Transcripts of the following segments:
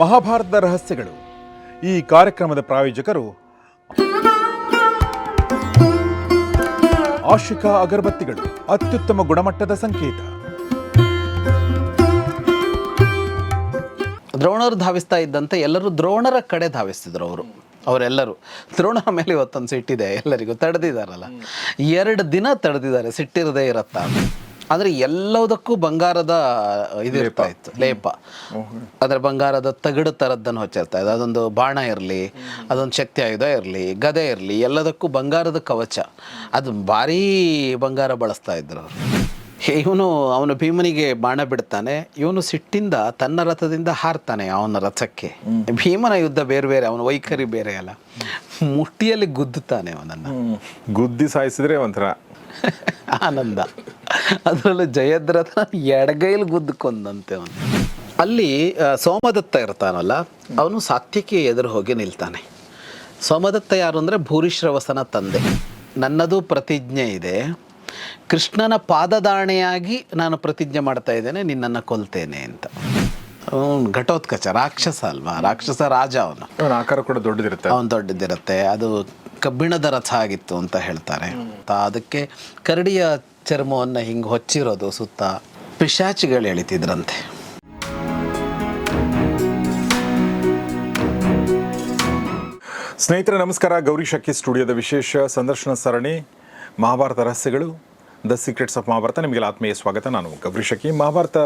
ಮಹಾಭಾರತದ ರಹಸ್ಯಗಳು. ಈ ಕಾರ್ಯಕ್ರಮದ ಪ್ರಾಯೋಜಕರು ಆಶಿಕಾ ಅಗರಬತ್ತಿಗಳು, ಅತ್ಯುತ್ತಮ ಗುಣಮಟ್ಟದ ಸಂಕೇತ. ದ್ರೋಣರು ಧಾವಿಸ್ತಾ ಇದ್ದಂತೆ ಎಲ್ಲರೂ ದ್ರೋಣರ ಕಡೆ ಧಾವಿಸ್ತಿದ್ರು ಅವರು, ಅವರೆಲ್ಲರೂ. ದ್ರೋಣರ ಮೇಲೆ ಇವತ್ತೊಂದು ಸಿಟ್ಟಿದೆ, ಎಲ್ಲರಿಗೂ ತಡೆದಿದ್ದಾರಲ್ಲ. ಎರಡು ದಿನ ತಡೆದಿದ್ದಾರೆ, ಸಿಟ್ಟಿರದೇ ಇರತ್ತಾ? ಆದರೆ ಎಲ್ಲದಕ್ಕೂ ಬಂಗಾರದ ಇದು ಇರ್ತಾ ಇತ್ತು ಲೇಪ. ಅದರ ಬಂಗಾರದ ತಗಡು ಥರದ್ದನ್ನು ಹೊಚ್ಚಿರ್ತಾ ಇದೆ. ಅದೊಂದು ಬಾಣ ಇರಲಿ ಅದೊಂದು ಶಕ್ತಿ ಆಯುಧ ಇರಲಿ ಗದೆ ಇರಲಿ ಎಲ್ಲದಕ್ಕೂ ಬಂಗಾರದ ಕವಚ. ಅದು ಭಾರೀ ಬಂಗಾರ ಬಳಸ್ತಾ ಇದ್ರು ಅವರು. ಇವನು ಅವನು ಭೀಮನಿಗೆ ಬಾಣ ಬಿಡ್ತಾನೆ. ಇವನು ಸಿಟ್ಟಿಂದ ತನ್ನ ರಥದಿಂದ ಹಾರ್ತಾನೆ ಅವನ ರಥಕ್ಕೆ. ಭೀಮನ ಯುದ್ಧ ಬೇರೆ ಬೇರೆ ಅವನ ವೈಖರಿ ಬೇರೆ ಅಲ್ಲ. ಮುಟ್ಟಿಯಲ್ಲಿ ಗುದ್ದುತ್ತಾನೆ ಅವನನ್ನು. ಗುದ್ದಿ ಸಾಯಿಸಿದ್ರೆ ಒಂಥರ. ಆನಂದ. ಅದರಲ್ಲೂ ಜಯದ್ರಥ ಎಡಗೈಲಿ ಗುದ್ದುಕೊಂಡಂತೆ ಅವನು. ಅಲ್ಲಿ ಸೋಮದತ್ತ ಇರ್ತಾನಲ್ಲ ಅವನು ಸಾತ್ಯಕ್ಕೆ ಎದುರು ಹೋಗಿ ನಿಲ್ತಾನೆ. ಸೋಮದತ್ತ ಯಾರು ಅಂದರೆ ಭೂರಿಶ್ರವಸನ ತಂದೆ. ನನ್ನದು ಪ್ರತಿಜ್ಞೆ ಇದೆ. ಕೃಷ್ಣನ ಪಾದದಾಣೆಯಾಗಿ ನಾನು ಪ್ರತಿಜ್ಞೆ ಮಾಡ್ತಾ ಇದ್ದೇನೆ ನಿನ್ನನ್ನು ಕೊಲ್ತೇನೆ ಅಂತ. ಅವನು ಘಟೋತ್ಕಚ ರಾಕ್ಷಸ ಅಲ್ವಾ? ರಾಕ್ಷಸ ರಾಜ ಅವನು. ಅವನ ಆಕಾರ ಕೂಡ ದೊಡ್ಡದಿರುತ್ತೆ. ಅವನು ದೊಡ್ಡದಿರುತ್ತೆ. ಅದು ಕಬ್ಬಿಣದ ರಥ ಆಗಿತ್ತು ಅಂತ ಹೇಳ್ತಾರೆ. ಅದಕ್ಕೆ ಕರಡಿಯ ಚರ್ಮವನ್ನು ಹಿಂಗೆ ಹೊಚ್ಚಿರೋದು ಸುತ್ತ ಪಿಶಾಚಿಗಳು ಎಳಿತಿದ್ರಂತೆ. ಸ್ನೇಹಿತರೆ, ನಮಸ್ಕಾರ. ಗೌರಿ ಶಕ್ಕಿ ಸ್ಟುಡಿಯೋದ ವಿಶೇಷ ಸಂದರ್ಶನ ಸರಣಿ. ಮಹಾಭಾರತ ರಹಸ್ಯಗಳು ದ ಸೀಕ್ರೆಟ್ಸ್ ಆಫ್ ಮಹಾಭಾರತ. ನಿಮಗೆಲ್ಲ ಆತ್ಮೀಯ ಸ್ವಾಗತ. ನಾನು ಗೌರಿ ಶಕ್ಕಿ ಮಹಾಭಾರತ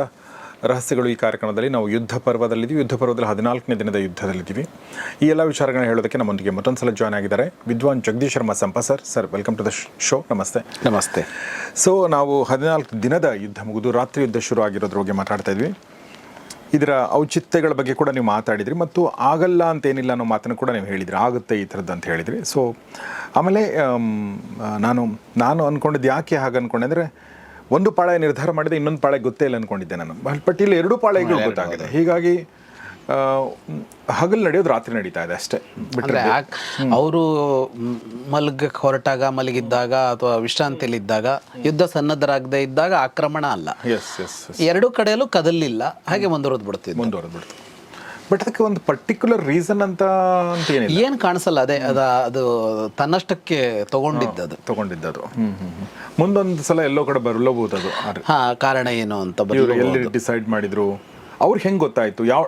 ರಹಸ್ಯಗಳು ಈ ಕಾರ್ಯಕ್ರಮದಲ್ಲಿ ನಾವು ಯುದ್ಧ ಪರ್ವದಲ್ಲಿದ್ದೀವಿ. ಯುದ್ಧ ಪರ್ವದಲ್ಲಿ ಹದಿನಾಲ್ಕನೇ ದಿನದ ಯುದ್ಧದಲ್ಲಿದ್ದೀವಿ. ಈ ಎಲ್ಲ ವಿಚಾರಗಳನ್ನ ಹೇಳೋದಕ್ಕೆ ನಮ್ಮೊಂದಿಗೆ ಮತ್ತೊಂದು ಸಲ ಜಾಯ್ನ್ ಆಗಿದ್ದಾರೆ. ವಿದ್ವಾನ್ Jagadish Sharma ಸಂಪ sir. Sir welcome to the show ನಮಸ್ತೆ. ನಮಸ್ತೆ. ಸೊ ನಾವು ಹದಿನಾಲ್ಕು ದಿನದ ಯುದ್ಧ ಮುಗಿದು ರಾತ್ರಿ ಯುದ್ಧ ಶುರು ಆಗಿರೋದ್ರ ಬಗ್ಗೆ ಮಾತಾಡ್ತಾ ಇದ್ವಿ. ಇದರ ಔಚಿತ್ಯಗಳ ಬಗ್ಗೆ ಕೂಡ ನೀವು ಮಾತಾಡಿದ್ರಿ ಮತ್ತು ಆಗಲ್ಲ ಅಂತೇನಿಲ್ಲ ಅನ್ನೋ ಮಾತನ್ನು ಕೂಡ ನೀವು ಹೇಳಿದ್ರಿ. ಆಗುತ್ತೆ ಈ ಥರದ್ದು ಅಂತ ಹೇಳಿದ್ರಿ. ಸೊ ಆಮೇಲೆ ನಾನು ನಾನು ಅಂದ್ಕೊಂಡಿದ್ದು ಯಾಕೆ ಹಾಗೆ ಅಂದ್ಕೊಂಡೆ ಅಂದರೆ ಒಂದು ಪಾಳೆ ನಿರ್ಧಾರ ಮಾಡಿದೆ ಇನ್ನೊಂದು ಪಾಳೆ ಗೊತ್ತೇ ಇಲ್ಲ ಅಂದ್ಕೊಂಡಿದ್ದೆ ನಾನು. ಬಟ್ ಇಲ್ಲಿ ಎರಡು ಪಾಳೆಗಳು ಗೊತ್ತಾಗಿದೆ. ಹೀಗಾಗಿ ಹಗಲು ನಡೆಯೋದು ರಾತ್ರಿ ನಡೀತಾ ಇದೆ ಅಷ್ಟೇ. ಬಿಟ್ಟರೆ ಅವರು ಮಲಗಕ್ಕೆ ಹೊರಟಾಗ ಮಲಗಿದ್ದಾಗ ಅಥವಾ ವಿಶ್ರಾಂತಿಯಲ್ಲಿದ್ದಾಗ ಯುದ್ಧ ಸನ್ನದ್ಧರಾಗದೇ ಇದ್ದಾಗ ಆಕ್ರಮಣ ಅಲ್ಲ. ಎರಡೂ ಕಡೆಯಲ್ಲೂ ಕದಲಿಲ್ಲ. ಹಾಗೆ ಮುಂದುವರೆದು ಬಿಡ್ತೀವಿ ಮುಂದುವರೆದು ಬಿಡ್ತು ಬಟ್ ಅದಕ್ಕೆ ಒಂದು ಪರ್ಟಿಕ್ಯುಲರ್ ರೀಸನ್ ಅಂತ ಅಂತ ಏನಿಲ್ಲ ಏನು ಕಾಣಿಸಲ್ಲ ಅದೇ ಅದ ಅದು ತನ್ನಷ್ಟಕ್ಕೆ ತಗೊಂಡಿದ್ದದು ತಗೊಂಡಿದ್ದದು. ಹ್ಮ್ ಹ್ಮ್ ಹ್ಮ್. ಮುಂದೊಂದು ಸಲ ಎಲ್ಲೋ ಕಡೆ ಬರಲೋಬಹುದು ಅದು. ಹಾ ಕಾರಣ ಏನು ಅಂತ ಇವರು ಎಲ್ಲಿ ಡಿಸೈಡ್ ಮಾಡಿದ್ರು? ಅವ್ರಿಗೆ ಹೆಂಗ್ ಗೊತ್ತಾಯ್ತು? ಯಾವ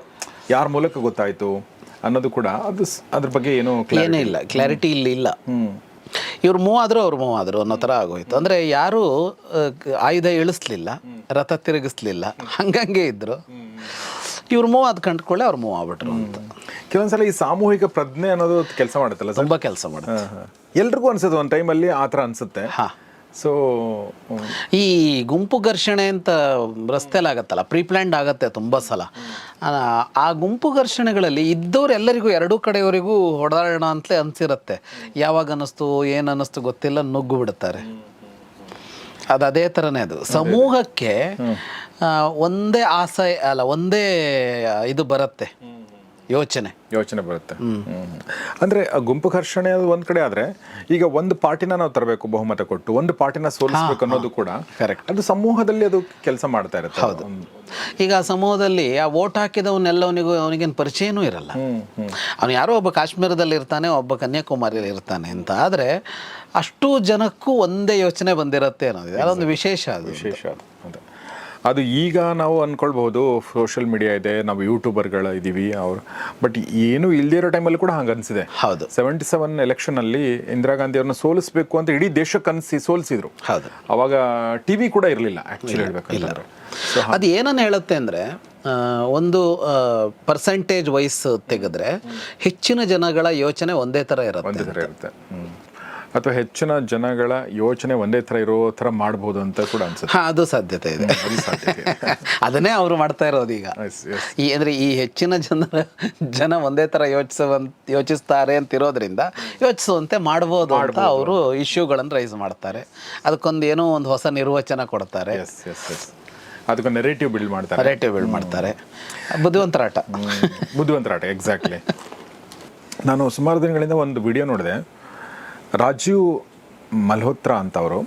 ಯಾರ ಮೂಲಕ ಗೊತ್ತಾಯ್ತು ಅನ್ನೋದು ಕೂಡ ಅದು ಅದ್ರ ಬಗ್ಗೆ ಏನೋ ಏನೇ ಇಲ್ಲ. ಕ್ಲಾರಿಟಿ ಇಲ್ಲಿ ಇಲ್ಲ. ಇವ್ರು ಮೂವ್ ಆದ್ರು ಅವ್ರು ಮೂವ್ ಆದ್ರು ಅನ್ನೋ ಥರ ಆಗೋಯ್ತು. ಅಂದ್ರೆ ಯಾರು ಆಯುಧ ಇಳಿಸ್ಲಿಲ್ಲ ರಥ ತಿರುಗಿಸ್ಲಿಲ್ಲ ಹಂಗಂಗೆ ಇದ್ರು. ಇವ್ರು ಮೂವ್ ಆದ ಕಂಡ್ಕೊಳ್ಳೆ ಅವ್ರು ಮೂವ್ ಆಗ್ಬಿಟ್ರು ಅಂತ. ಕೆಲವೊಂದ್ಸಲ ಈ ಸಾಮೂಹಿಕ ಪ್ರಜ್ಞೆ ಅನ್ನೋದು ಕೆಲಸ ಮಾಡುತ್ತಲ್ಲ ತುಂಬಾ ಕೆಲಸ ಮಾಡುತ್ತೆ. ಎಲ್ರಿಗೂ ಅನ್ಸುತ್ತೆ ಒಂದು ಟೈಮಲ್ಲಿ ಆ ಥರ ಅನ್ಸುತ್ತೆ. ಹಾ. ಸೊ ಈ ಗುಂಪು ಘರ್ಷಣೆ ಅಂತ ರಸ್ತೆಯಲ್ಲಿ ಆಗತ್ತಲ್ಲ ಪ್ರೀಪ್ಲ್ಯಾಂಡ್ ಆಗುತ್ತೆ ತುಂಬ ಸಲ. ಆ, ಗುಂಪು ಘರ್ಷಣೆಗಳಲ್ಲಿ ಇದ್ದವರೆಲ್ಲರಿಗೂ ಎರಡೂ ಕಡೆಯವರಿಗೂ ಹೊಡೆದಾಡೋಣ ಅಂತಲೇ ಅನ್ಸಿರತ್ತೆ. ಯಾವಾಗ ಅನ್ನಿಸ್ತು ಏನು ಅನ್ನಿಸ್ತು ಗೊತ್ತಿಲ್ಲ ನುಗ್ಗು ಬಿಡ್ತಾರೆ ಅದು ಅದೇ ಥರನೇ ಅದು. ಸಮೂಹಕ್ಕೆ ಒಂದೇ ಆಸೆ ಅಲ್ಲ ಒಂದೇ ಇದು ಬರುತ್ತೆ. ಯೋಚನೆ. ಯೋಚನೆ ಬರುತ್ತೆ. ಅಂದ್ರೆ ಆ ಗುಂಪು ಘರ್ಷಣೆ ಅದು ಒಂದ್ ಕಡೆ ಆದ್ರೆ ಈಗ ಒಂದು ಪಾರ್ಟಿನ ನಾವು ತರಬೇಕು ಬಹುಮತ ಕೊಟ್ಟು ಒಂದು ಪಾರ್ಟಿನ ಸೋಲಿಸಬೇಕು ಅನ್ನೋದು ಕೂಡ ಕರೆಕ್ಟ್ ಅದು ಸಮೂಹದಲ್ಲಿ ಅದು ಕೆಲಸ ಮಾಡ್ತಾ ಇರುತ್ತೆ. ಹೌದು. ಈಗ ಆ ಸಮೂಹದಲ್ಲಿ ಆ ಓಟ್ ಹಾಕಿದವನ್ನೆಲ್ಲವನಿಗೂ ಅವನಿಗೇನು ಪರಿಚಯನೂ ಇರಲ್ಲ. ಅವನು ಯಾರೋ ಒಬ್ಬ ಕಾಶ್ಮೀರದಲ್ಲಿ ಇರ್ತಾನೆ ಒಬ್ಬ ಕನ್ಯಾಕುಮಾರಿಯಲ್ಲಿ ಇರ್ತಾನೆ ಅಂತ. ಆದರೆ ಅಷ್ಟು ಜನಕ್ಕೂ ಒಂದೇ ಯೋಚನೆ ಬಂದಿರುತ್ತೆ ಅನ್ನೋದು ಅದೊಂದು ವಿಶೇಷ ಅದು. ವಿಶೇಷ ಅದು. ಅದೇ. ಅದು ಈಗ ನಾವು ಅಂದ್ಕೊಳ್ಬೋದು ಸೋಷಿಯಲ್ ಮೀಡಿಯಾ ಇದೆ ನಾವು ಯೂಟ್ಯೂಬರ್ಗಳ ಇದ್ದೀವಿ ಅವ್ರು. ಬಟ್ ಏನು ಇಲ್ದಿರೋ ಟೈಮಲ್ಲಿ ಕೂಡ ಹಂಗೆ ಅನಿಸಿದೆ. ಹೌದು. ಸೆವೆಂಟಿ ಸೆವೆನ್ ಎಲೆಕ್ಷನಲ್ಲಿ ಇಂದಿರಾ ಗಾಂಧಿ ಅವ್ರನ್ನ ಸೋಲಿಸಬೇಕು ಅಂತ ಇಡೀ ದೇಶಕ್ಕೆ ಅನ್ಸಿ ಸೋಲಿಸಿದ್ರು. ಹೌದು. ಅವಾಗ ಟಿವಿ ಕೂಡ ಇರಲಿಲ್ಲ ಆಕ್ಚುಲಿ ಹೇಳ್ಬೇಕಂದ್ರೆ. ಅದು ಏನನ್ನು ಹೇಳುತ್ತೆ ಅಂದರೆ ಒಂದು ಪರ್ಸೆಂಟೇಜ್ ವೈಸ್ ತೆಗೆದ್ರೆ ಹೆಚ್ಚಿನ ಜನಗಳ ಯೋಚನೆ ಒಂದೇ ಥರ ಇರುತ್ತೆ ಒಂದೇ ಥರ ಇರುತ್ತೆ. ಹ್ಮ್. ಅಥವಾ ಹೆಚ್ಚಿನ ಜನಗಳ ಯೋಚನೆ ಒಂದೇ ಥರ ಇರೋ ಥರ ಮಾಡ್ಬೋದು ಅಂತ ಕೂಡ ಅನ್ಸುತ್ತೆ. ಹಾಂ ಅದು ಸಾಧ್ಯತೆ ಇದೆ. ಅದನ್ನೇ ಅವರು ಮಾಡ್ತಾ ಇರೋದು ಈಗ. ಈ ಅಂದರೆ ಈ ಹೆಚ್ಚಿನ ಜನರ ಜನ ಒಂದೇ ಥರ ಯೋಚಿಸುವಂತ ಯೋಚಿಸ್ತಾರೆ ಅಂತ ಇರೋದ್ರಿಂದ ಯೋಚಿಸುವಂತೆ ಮಾಡ್ಬೋದು ಅಂತ ಅವರು ಇಶ್ಯೂಗಳನ್ನು ರೈಸ್ ಮಾಡ್ತಾರೆ. ಅದಕ್ಕೊಂದು ಏನೋ ಒಂದು ಹೊಸ ನಿರ್ವಚನ ಕೊಡ್ತಾರೆ. ಎಸ್ ಎಸ್ ಎಸ್ ಅದಕ್ಕೆ ನೆರೇಟಿವ್ ಬಿಲ್ಡ್ ಮಾಡ್ತಾರೆ. ನೆರೇಟಿವ್ ಬಿಲ್ಡ್ ಮಾಡ್ತಾರೆ. ಬುದ್ಧಿವಂತರಾಟ. ಬುದ್ಧಿವಂತರಾಟ ಎಕ್ಸಾಕ್ಟ್ಲಿ ನಾನು ಸುಮಾರು ದಿನಗಳಿಂದ ಒಂದು ವಿಡಿಯೋ ನೋಡಿದೆ. ರಾಜೀವ್ ಮಲ್ಹೋತ್ರಾ ಅಂತ ಅವರು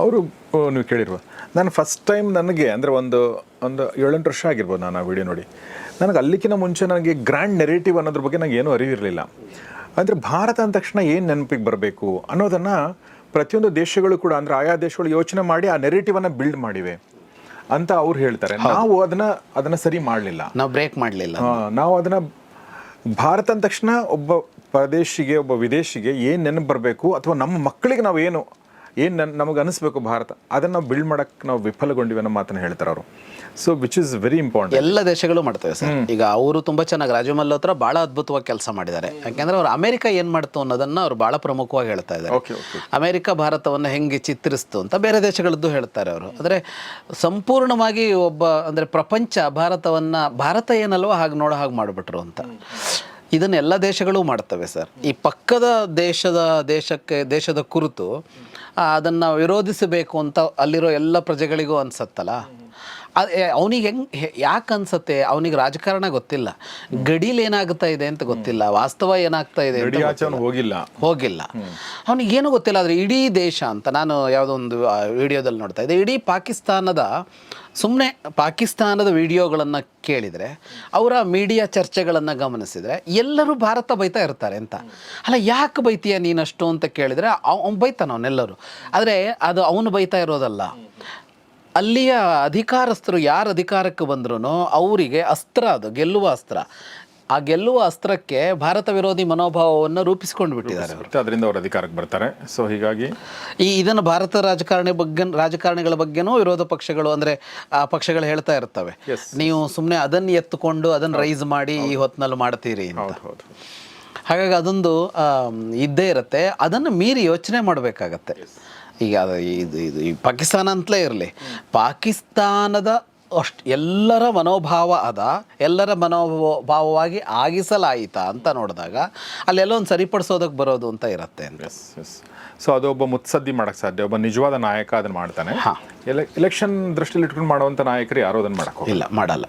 ಅವರು ನೀವು ಕೇಳಿರುವ ನಾನು ಫಸ್ಟ್ ಟೈಮ್ ನನಗೆ ಅಂದರೆ ಒಂದು ಒಂದು ಏಳೆಂಟು ವರ್ಷ ಆಗಿರ್ಬೋದು ನಾನು ಆ ವಿಡಿಯೋ ನೋಡಿ. ನನಗೆ ಅಲ್ಲಿಕ್ಕಿಂತ ಮುಂಚೆ ನನಗೆ ಗ್ರ್ಯಾಂಡ್ ನೆರೇಟಿವ್ ಅನ್ನೋದ್ರ ಬಗ್ಗೆ ನನಗೆ ಏನೂ ಅರಿವಿರಲಿಲ್ಲ. ಅಂದರೆ ಭಾರತ ಅಂದ ತಕ್ಷಣ ಏನು ನೆನಪಿಗೆ ಬರಬೇಕು ಅನ್ನೋದನ್ನು ಪ್ರತಿಯೊಂದು ದೇಶಗಳು ಕೂಡ ಅಂದರೆ ಆಯಾ ದೇಶಗಳು ಯೋಚನೆ ಮಾಡಿ ಆ ನೆರೇಟಿವನ್ನು ಬಿಲ್ಡ್ ಮಾಡಿವೆ ಅಂತ ಅವ್ರು ಹೇಳ್ತಾರೆ. ನಾವು ಅದನ್ನು ಅದನ್ನು ಸರಿ ಮಾಡಲಿಲ್ಲ. ನಾವು ಬ್ರೇಕ್ ಮಾಡಲಿಲ್ಲ. ನಾವು ಅದನ್ನು ಭಾರತ ಅಂದ ತಕ್ಷಣ ಒಬ್ಬ ಪ್ರದೇಶಿಗೆ ಒಬ್ಬ ವಿದೇಶಿಗೆ ಏನು ನೆನಪು ಬರಬೇಕು? ಅಥವಾ ನಮ್ಮ ಮಕ್ಕಳಿಗೆ ನಾವು ಏನು ಏನು ನನ್ ನಮಗೆ ಅನಿಸ್ಬೇಕು ಭಾರತ? ಅದನ್ನು ನಾವು ಬಿಲ್ಡ್ ಮಾಡೋಕ್ಕೆ ನಾವು ವಿಫಲಗೊಂಡಿವಿ ಅನ್ನೋ ಮಾತನ್ನು ಹೇಳ್ತಾರೆ ಅವರು. So which is very important ಎಲ್ಲ ದೇಶಗಳು ಮಾಡ್ತವೆ ಸರ್. ಈಗ ಅವರು ತುಂಬ ಚೆನ್ನಾಗಿ ರಾಜು ಹತ್ರ ಭಾಳ ಅದ್ಭುತವಾಗಿ ಕೆಲಸ ಮಾಡಿದ್ದಾರೆ. ಯಾಕೆಂದ್ರೆ ಅವರು ಅಮೆರಿಕ ಏನು ಮಾಡ್ತು ಅನ್ನೋದನ್ನು ಅವ್ರು ಭಾಳ ಪ್ರಮುಖವಾಗಿ ಹೇಳ್ತಾ ಇದ್ದಾರೆ. ಅಮೆರಿಕ ಭಾರತವನ್ನು ಹೆಂಗೆ ಚಿತ್ರಿಸ್ತು ಅಂತ ಬೇರೆ ದೇಶಗಳದ್ದು ಹೇಳ್ತಾರೆ ಅವರು. ಅಂದರೆ ಸಂಪೂರ್ಣವಾಗಿ ಒಬ್ಬ ಅಂದರೆ ಪ್ರಪಂಚ ಭಾರತವನ್ನು ಭಾರತ ಏನಲ್ವೋ ಹಾಗೆ ನೋಡೋ ಹಾಗೆ ಮಾಡಿಬಿಟ್ರು ಅಂತ. ಇದನ್ನ ಎಲ್ಲ ದೇಶಗಳು ಮಾಡ್ತವೆ ಸರ್. ಈ ಪಕ್ಕದ ದೇಶದ ದೇಶಕ್ಕೆ ದೇಶದ ಕುರಿತು ಅದನ್ನು ವಿರೋಧಿಸಬೇಕು ಅಂತ ಅಲ್ಲಿರೋ ಎಲ್ಲ ಪ್ರಜೆಗಳಿಗೂ ಅನ್ಸತ್ತಲ್ಲ? ಅವನಿಗೆ ಹೆಂಗೆ ಯಾಕೆ ಅನ್ಸತ್ತೆ? ಅವನಿಗೆ ರಾಜಕಾರಣ ಗೊತ್ತಿಲ್ಲ. ಗಡೀಲಿ ಏನಾಗ್ತಾ ಇದೆ ಅಂತ ಗೊತ್ತಿಲ್ಲ. ವಾಸ್ತವ ಏನಾಗ್ತಾ ಇದೆ ಹೋಗಿಲ್ಲ. ಹೋಗಿಲ್ಲ. ಏನು ಗೊತ್ತಿಲ್ಲ. ಆದರೆ ಇಡೀ ದೇಶ ಅಂತ ನಾನು ಯಾವುದೋ ಒಂದು ವಿಡಿಯೋದಲ್ಲಿ ನೋಡ್ತಾ ಇದ್ದೆ. ಇಡೀ ಪಾಕಿಸ್ತಾನದ ಸುಮ್ಮನೆ ಪಾಕಿಸ್ತಾನದ ವಿಡಿಯೋಗಳನ್ನು ಕೇಳಿದರೆ, ಅವರ ಮೀಡಿಯಾ ಚರ್ಚೆಗಳನ್ನು ಗಮನಿಸಿದರೆ, ಎಲ್ಲರೂ ಭಾರತ ಬೈತಾ ಇರ್ತಾರೆ ಅಂತ. ಅಲ್ಲ, ಯಾಕೆ ಬೈತೀಯ ನೀನಷ್ಟು ಅಂತ ಕೇಳಿದರೆ ಅವ್ನು ಬೈತಾನ ಅವನೆಲ್ಲರೂ ಆದರೆ ಅದು ಅವನು ಬೈತಾ ಇರೋದಲ್ಲ. ಅಲ್ಲಿಯ ಅಧಿಕಾರಸ್ಥರು ಯಾರು ಅಧಿಕಾರಕ್ಕೆ ಬಂದ್ರು ಅವರಿಗೆ ಅಸ್ತ್ರ ಅದು, ಗೆಲ್ಲುವ ಅಸ್ತ್ರ. ಆ ಗೆಲ್ಲುವ ಅಸ್ತ್ರಕ್ಕೆ ಭಾರತ ವಿರೋಧಿ ಮನೋಭಾವವನ್ನು ರೂಪಿಸಿಕೊಂಡು ಬಿಟ್ಟಿದ್ದಾರೆ ಅವರು ಅದರಿಂದ ಅವರು ಅಧಿಕಾರಕ್ಕೆ ಬರ್ತಾರೆ. ಸೊ ಹೀಗಾಗಿ ಈ ಇದನ್ನು ಭಾರತ ರಾಜಕಾರಣಿ ಬಗ್ಗೆ ರಾಜಕಾರಣಿಗಳ ಬಗ್ಗೆನೂ ವಿರೋಧ ಪಕ್ಷಗಳು ಅಂದರೆ ಆ ಪಕ್ಷಗಳು ಹೇಳ್ತಾ ಇರ್ತವೆ. ನೀವು ಸುಮ್ಮನೆ ಅದನ್ನು ಎತ್ತುಕೊಂಡು ಅದನ್ನು ರೈಸ್ ಮಾಡಿ ಈ ಹೊತ್ತಿನಲ್ಲಿ ಮಾಡ್ತೀರಿ ಅಂತ. ಹಾಗಾಗಿ ಅದೊಂದು ಇದ್ದೇ ಇರುತ್ತೆ. ಅದನ್ನು ಮೀರಿ ಯೋಚನೆ ಮಾಡಬೇಕಾಗತ್ತೆ. ಈಗ ಇದು ಇದು ಈ ಪಾಕಿಸ್ತಾನ ಅಂತಲೇ ಇರಲಿ. ಪಾಕಿಸ್ತಾನದ ಅಷ್ಟು ಎಲ್ಲರ ಮನೋಭಾವ ಅದ ಎಲ್ಲರ ಮನೋಭಾವವಾಗಿ ಆಗಿಸಲಾಯಿತಾ ಅಂತ ನೋಡಿದಾಗ ಅಲ್ಲೆಲ್ಲ ಒಂದು ಸರಿಪಡಿಸೋದಕ್ಕೆ ಬರೋದು ಅಂತ ಇರುತ್ತೆ ಎಸ್ ಸೊ ಅದು ಒಬ್ಬ ಮುತ್ಸದ್ದಿ ಮಾಡಕ್ಕೆ ಸಾಧ್ಯ ಒಬ್ಬ ನಿಜವಾದ ನಾಯಕ ಅದನ್ನ ಮಾಡ್ತಾನೆ. ಎಲೆ ಎಲೆಕ್ಷನ್ ದೃಷ್ಟಿಯಲ್ಲಿ ಇಟ್ಕೊಂಡು ಮಾಡುವಂಥ ನಾಯಕರು ಯಾರು ಅದನ್ನು ಮಾಡಕ್ಕೆ. ಇಲ್ಲ ಮಾಡಲ್ಲ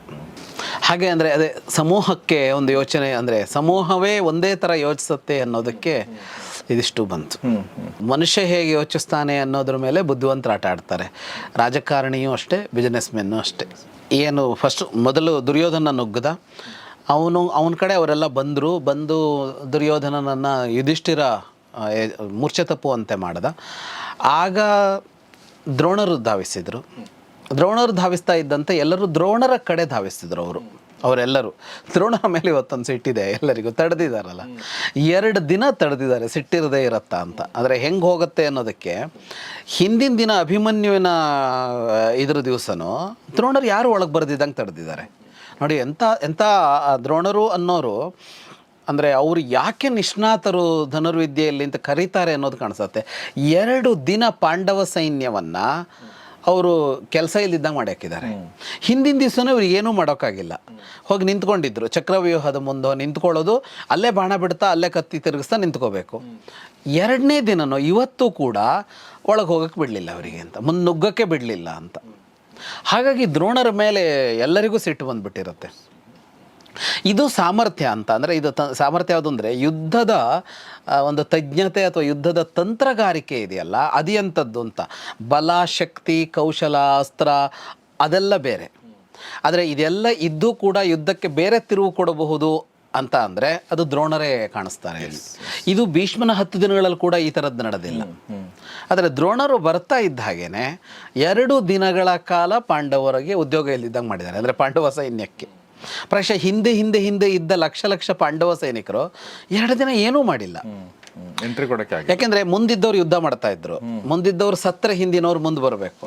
ಹಾಗೆ ಅಂದರೆ ಅದೇ ಸಮೂಹಕ್ಕೆ ಒಂದು ಯೋಚನೆ ಅಂದರೆ ಸಮೂಹವೇ ಒಂದೇ ಥರ ಯೋಚಿಸುತ್ತೆ ಅನ್ನೋದಕ್ಕೆ ಇದಿಷ್ಟು ಬಂತು. ಮನುಷ್ಯ ಹೇಗೆ ಯೋಚಿಸ್ತಾನೆ ಅನ್ನೋದ್ರ ಮೇಲೆ ಬುದ್ಧಿವಂತರ ಆಟ ಆಡ್ತಾರೆ. ರಾಜಕಾರಣಿಯೂ ಅಷ್ಟೇ ಬಿಸ್ನೆಸ್ ಮೆನ್ನು ಅಷ್ಟೇ. ಏನು ಫಸ್ಟ್ ಮೊದಲು ದುರ್ಯೋಧನ ನುಗ್ಗದ. ಅವನು ಅವನ ಕಡೆ ಅವರೆಲ್ಲ ಬಂದರು ಬಂದು ದುರ್ಯೋಧನನನ್ನು ಯುಧಿಷ್ಠಿರ ಮೂರ್ಛೆ ತಪ್ಪುವಂತೆ ಮಾಡ್ದ. ಆಗ ದ್ರೋಣರು ಧಾವಿಸಿದರು. ದ್ರೋಣರು ಧಾವಿಸ್ತಾ ಇದ್ದಂತೆ ಎಲ್ಲರೂ ದ್ರೋಣರ ಕಡೆ ಧಾವಿಸ್ತಿದ್ರು ಅವರು. ಅವರೆಲ್ಲರೂ. ದ್ರೋಣರ ಮೇಲೆ ಇವತ್ತೊಂದು ಸಿಟ್ಟಿದೆ ಎಲ್ಲರಿಗೂ ತಡೆದಿದ್ದಾರಲ್ಲ ಎರಡು ದಿನ ತಡೆದಿದ್ದಾರೆ, ಸಿಟ್ಟಿರದೇ ಇರತ್ತಾ ಅಂತ. ಆದರೆ ಹೆಂಗೆ ಹೋಗುತ್ತೆ ಅನ್ನೋದಕ್ಕೆ ಹಿಂದಿನ ದಿನ ಅಭಿಮನ್ಯುವಿನ ಇದ್ರ ದಿವಸನೂ ದ್ರೋಣರು ಯಾರು ಒಳಗೆ ಬರೆದಿದ್ದಂಗೆ ತಡೆದಿದ್ದಾರೆ? ನೋಡಿ, ಎಂಥ ಎಂಥ ದ್ರೋಣರು ಅನ್ನೋರು, ಅಂದರೆ ಅವರು ಯಾಕೆ ನಿಷ್ಣಾತರು ಧನುರ್ವಿದ್ಯೆಯಲ್ಲಿ ಅಂತ ಕರೀತಾರೆ ಅನ್ನೋದು ಕಾಣಿಸುತ್ತೆ. ಎರಡು ದಿನ ಪಾಂಡವ ಸೈನ್ಯವನ್ನು ಅವರು ಕೆಲಸ ಇಲ್ಲಿದ್ದಂಗೆ ಮಾಡಿ ಹಾಕಿದ್ದಾರೆ ಹಿಂದಿನ ದಿವಸನೂ ಇವ್ರಿಗೆ ಏನೂ ಮಾಡೋಕ್ಕಾಗಿಲ್ಲ. ಹೋಗಿ ನಿಂತ್ಕೊಂಡಿದ್ರು. ಚಕ್ರವ್ಯೂಹದ ಮುಂದೆ ನಿಂತ್ಕೊಳ್ಳೋದು, ಅಲ್ಲೇ ಬಾಣ ಬಿಡ್ತಾ, ಅಲ್ಲೇ ಕತ್ತಿ ತಿರುಗಿಸ್ತಾ ನಿಂತ್ಕೋಬೇಕು. ಎರಡನೇ ದಿನನೂ ಇವತ್ತು ಕೂಡ ಒಳಗೆ ಹೋಗಕ್ಕೆ ಬಿಡಲಿಲ್ಲ ಅವರಿಗೆ ಅಂತ. ಮುಂದೆ ನುಗ್ಗಕ್ಕೆ ಬಿಡಲಿಲ್ಲ ಅಂತ. ಹಾಗಾಗಿ ದ್ರೋಣರ ಮೇಲೆ ಎಲ್ಲರಿಗೂ ಸಿಟ್ಟು ಬಂದ್ಬಿಟ್ಟಿರುತ್ತೆ. ಇದು ಸಾಮರ್ಥ್ಯ ಅಂತ. ಅಂದರೆ ಇದು ತ ಸಾಮರ್ಥ್ಯ ಯಾವುದು ಅಂದರೆ ಯುದ್ಧದ ಒಂದು ತಜ್ಞತೆ ಅಥವಾ ಯುದ್ಧದ ತಂತ್ರಗಾರಿಕೆ ಇದೆಯಲ್ಲ ಅದು ಎಂಥದ್ದು ಅಂತ. ಬಲ ಶಕ್ತಿ ಕೌಶಲ ಅಸ್ತ್ರ ಅದೆಲ್ಲ ಬೇರೆ. ಆದರೆ ಇದೆಲ್ಲ ಇದ್ದು ಕೂಡ ಯುದ್ಧಕ್ಕೆ ಬೇರೆ ತಿರುವು ಕೊಡಬಹುದು ಅಂತ ಅಂದರೆ ಅದು ದ್ರೋಣರೇ ಕಾಣಿಸ್ತಾರೆ ಇದು ಭೀಷ್ಮನ ಹತ್ತು ದಿನಗಳಲ್ಲಿ ಕೂಡ ಈ ಥರದ್ದು ನಡೆದಿಲ್ಲ. ಆದರೆ ದ್ರೋಣರು ಬರ್ತಾ ಇದ್ದ ಹಾಗೇನೆ ಎರಡು ದಿನಗಳ ಕಾಲ ಪಾಂಡವರಿಗೆ ಉದ್ಯೋಗ ಇಲ್ಲಿದ್ದಂಗೆ ಮಾಡಿದ್ದಾರೆ. ಅಂದರೆ ಪಾಂಡವ ಸೈನ್ಯಕ್ಕೆ. ಪ್ರಾಯಶಃ ಹಿಂದೆ ಹಿಂದೆ ಹಿಂದೆ ಇದ್ದ ಲಕ್ಷ ಲಕ್ಷ ಪಾಂಡವ ಸೈನಿಕರು ಎರಡು ದಿನ ಏನೂ ಮಾಡಿಲ್ಲ. ಎಂಟ್ರಿ ಕೊಡಕ್ಕೆ ಯಾಕೆಂದ್ರೆ ಮುಂದಿದ್ದವ್ರು ಯುದ್ಧ ಮಾಡ್ತಾ ಇದ್ರು. ಮುಂದಿದ್ದವ್ರು ಸತ್ರ ಹಿಂದಿನವ್ರು ಮುಂದೆ ಬರಬೇಕು.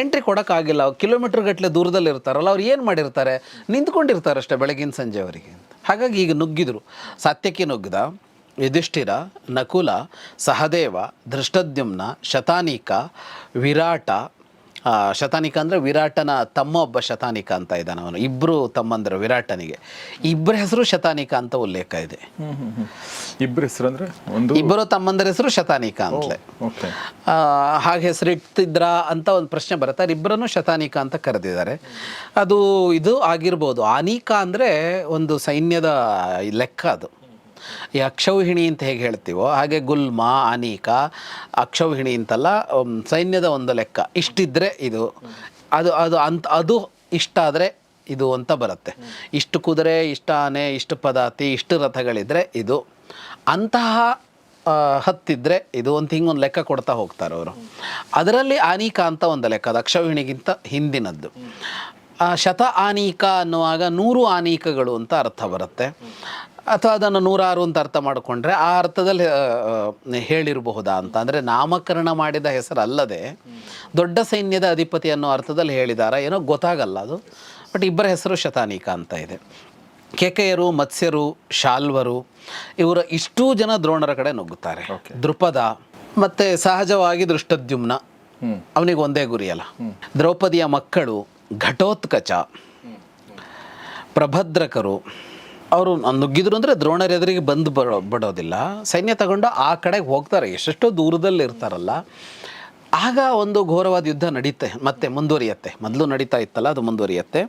ಎಂಟ್ರಿ ಕೊಡೋಕ್ಕಾಗಿಲ್ಲ ಕಿಲೋಮೀಟರ್ ಗಟ್ಟಲೆ ದೂರದಲ್ಲಿ ಇರ್ತಾರಲ್ಲ ಅವ್ರು ಏನು ಮಾಡಿರ್ತಾರೆ? ನಿಂತ್ಕೊಂಡಿರ್ತಾರೆ ಅಷ್ಟೇ ಬೆಳಗಿನ ಸಂಜೆವರೆಗೆ ಹಾಗಾಗಿ ಈಗ ನುಗ್ಗಿದ್ರು. ಸತ್ಯಕ್ಕೆ ನುಗ್ಗಿದ ಯುಧಿಷ್ಠಿರ ನಕುಲ ಸಹದೇವ ಧೃಷ್ಟದ್ಯುಮ್ನ ಶತಾನೀಕ ವಿರಾಟ ಶತಾನಿಕ ಅಂದರೆ ವಿರಾಟನ ತಮ್ಮ ಒಬ್ಬ ಶತಾನಿಕ ಅಂತ ಇದ್ದಾನೆ ಅವನು. ಇಬ್ಬರು ತಮ್ಮಂದರು ವಿರಾಟನಿಗೆ. ಇಬ್ಬರ ಹೆಸರು ಶತಾನಿಕ ಅಂತ ಉಲ್ಲೇಖ ಇದೆ. ಇಬ್ಬರ ಹೆಸರು ಅಂದರೆ ಒಂದು ಇಬ್ಬರು ತಮ್ಮಂದರ ಹೆಸರು ಶತಾನಿಕ ಅಂತಲೇ. ಹಾಗೆ ಹೆಸರಿಟ್ಟಿದ್ರ ಅಂತ ಒಂದು ಪ್ರಶ್ನೆ ಬರುತ್ತೆ. ಇಬ್ಬರನ್ನು ಶತಾನಿಕ ಅಂತ ಕರೆದಿದ್ದಾರೆ. ಅದು ಇದು ಆಗಿರ್ಬೋದು. ಆನೀಕ ಅಂದರೆ ಒಂದು ಸೈನ್ಯದ ಲೆಕ್ಕ ಅದು. ಈ ಅಕ್ಷೌಹಿಣಿ ಅಂತ ಹೇಗೆ ಹೇಳ್ತೀವೋ ಹಾಗೆ ಗುಲ್ಮ, ಅನೇಕ, ಅಕ್ಷೌಹಿಣಿ ಅಂತಲ್ಲ ಸೈನ್ಯದ ಒಂದು ಲೆಕ್ಕ. ಇಷ್ಟಿದ್ರೆ ಇದು. ಅದು ಅದು ಅಂತ, ಅದು ಇಷ್ಟಾದರೆ ಇದು ಅಂತ ಬರುತ್ತೆ. ಇಷ್ಟು ಕುದುರೆ, ಇಷ್ಟು ಆನೆ, ಇಷ್ಟು ಪದಾತಿ, ಇಷ್ಟು ರಥಗಳಿದ್ರೆ ಇದು. ಅಂತಹ ಹತ್ತಿದ್ರೆ ಇದು ಒಂದು ಹಿಂಗೊಂದು ಲೆಕ್ಕ ಕೊಡ್ತಾ ಹೋಗ್ತಾರೆ ಅವರು. ಅದರಲ್ಲಿ ಆನೀಕ ಅಂತ ಒಂದು ಲೆಕ್ಕ ಅದು ಅಕ್ಷೌಹಿಣಿಗಿಂತ ಹಿಂದಿನದ್ದು. ಶತ ಆನೀಕ ಅನ್ನುವಾಗ ನೂರು ಆನೀಕಗಳು ಅಂತ ಅರ್ಥ ಬರುತ್ತೆ. ಅಥವಾ ಅದನ್ನು ನೂರಾರು ಅಂತ ಅರ್ಥ ಮಾಡಿಕೊಂಡ್ರೆ ಆ ಅರ್ಥದಲ್ಲಿ ಹೇಳಿರಬಹುದಾ ಅಂತ. ಅಂದರೆ ನಾಮಕರಣ ಮಾಡಿದ ಹೆಸರಲ್ಲದೆ ದೊಡ್ಡ ಸೈನ್ಯದ ಅಧಿಪತಿ ಅನ್ನೋ ಅರ್ಥದಲ್ಲಿ ಹೇಳಿದಾರ ಏನೋ ಗೊತ್ತಾಗಲ್ಲ ಅದು. ಬಟ್ ಇಬ್ಬರ ಹೆಸರು ಶತಾನೀಕ ಅಂತ ಇದೆ. ಕೇಕೆಯರು ಮತ್ಸ್ಯರು ಶಾಲ್ವರು ಇವರ ಇಷ್ಟೂ ಜನ ದ್ರೋಣರ ಕಡೆ ನುಗ್ಗುತ್ತಾರೆ. ದೃಪದ ಮತ್ತು ಸಹಜವಾಗಿ ದೃಷ್ಟದ್ಯುಮ್ನ. ಅವನಿಗೆ ಒಂದೇ ಗುರಿಯಲ್ಲ ದ್ರೌಪದಿಯ ಮಕ್ಕಳು ಘಟೋತ್ಕಚ ಪ್ರಭದ್ರಕರು ಅವರು ನುಗ್ಗಿದ್ರು ಅಂದರೆ ದ್ರೋಣರ ಎದುರಿಗೆ ಬಂದು ಬರೋ ಬಿಡೋದಿಲ್ಲ. ಸೈನ್ಯ ತಗೊಂಡು ಆ ಕಡೆಗೆ ಹೋಗ್ತಾರೆ. ಎಷ್ಟೆಷ್ಟೋ ದೂರದಲ್ಲಿ ಇರ್ತಾರಲ್ಲ. ಆಗ ಒಂದು ಘೋರವಾದ ಯುದ್ಧ ನಡೀತೆ. ಮತ್ತೆ ಮುಂದುವರಿಯತ್ತೆ. ಮೊದಲು ನಡೀತಾ ಇತ್ತಲ್ಲ ಅದು ಮುಂದುವರಿಯತ್ತೆ.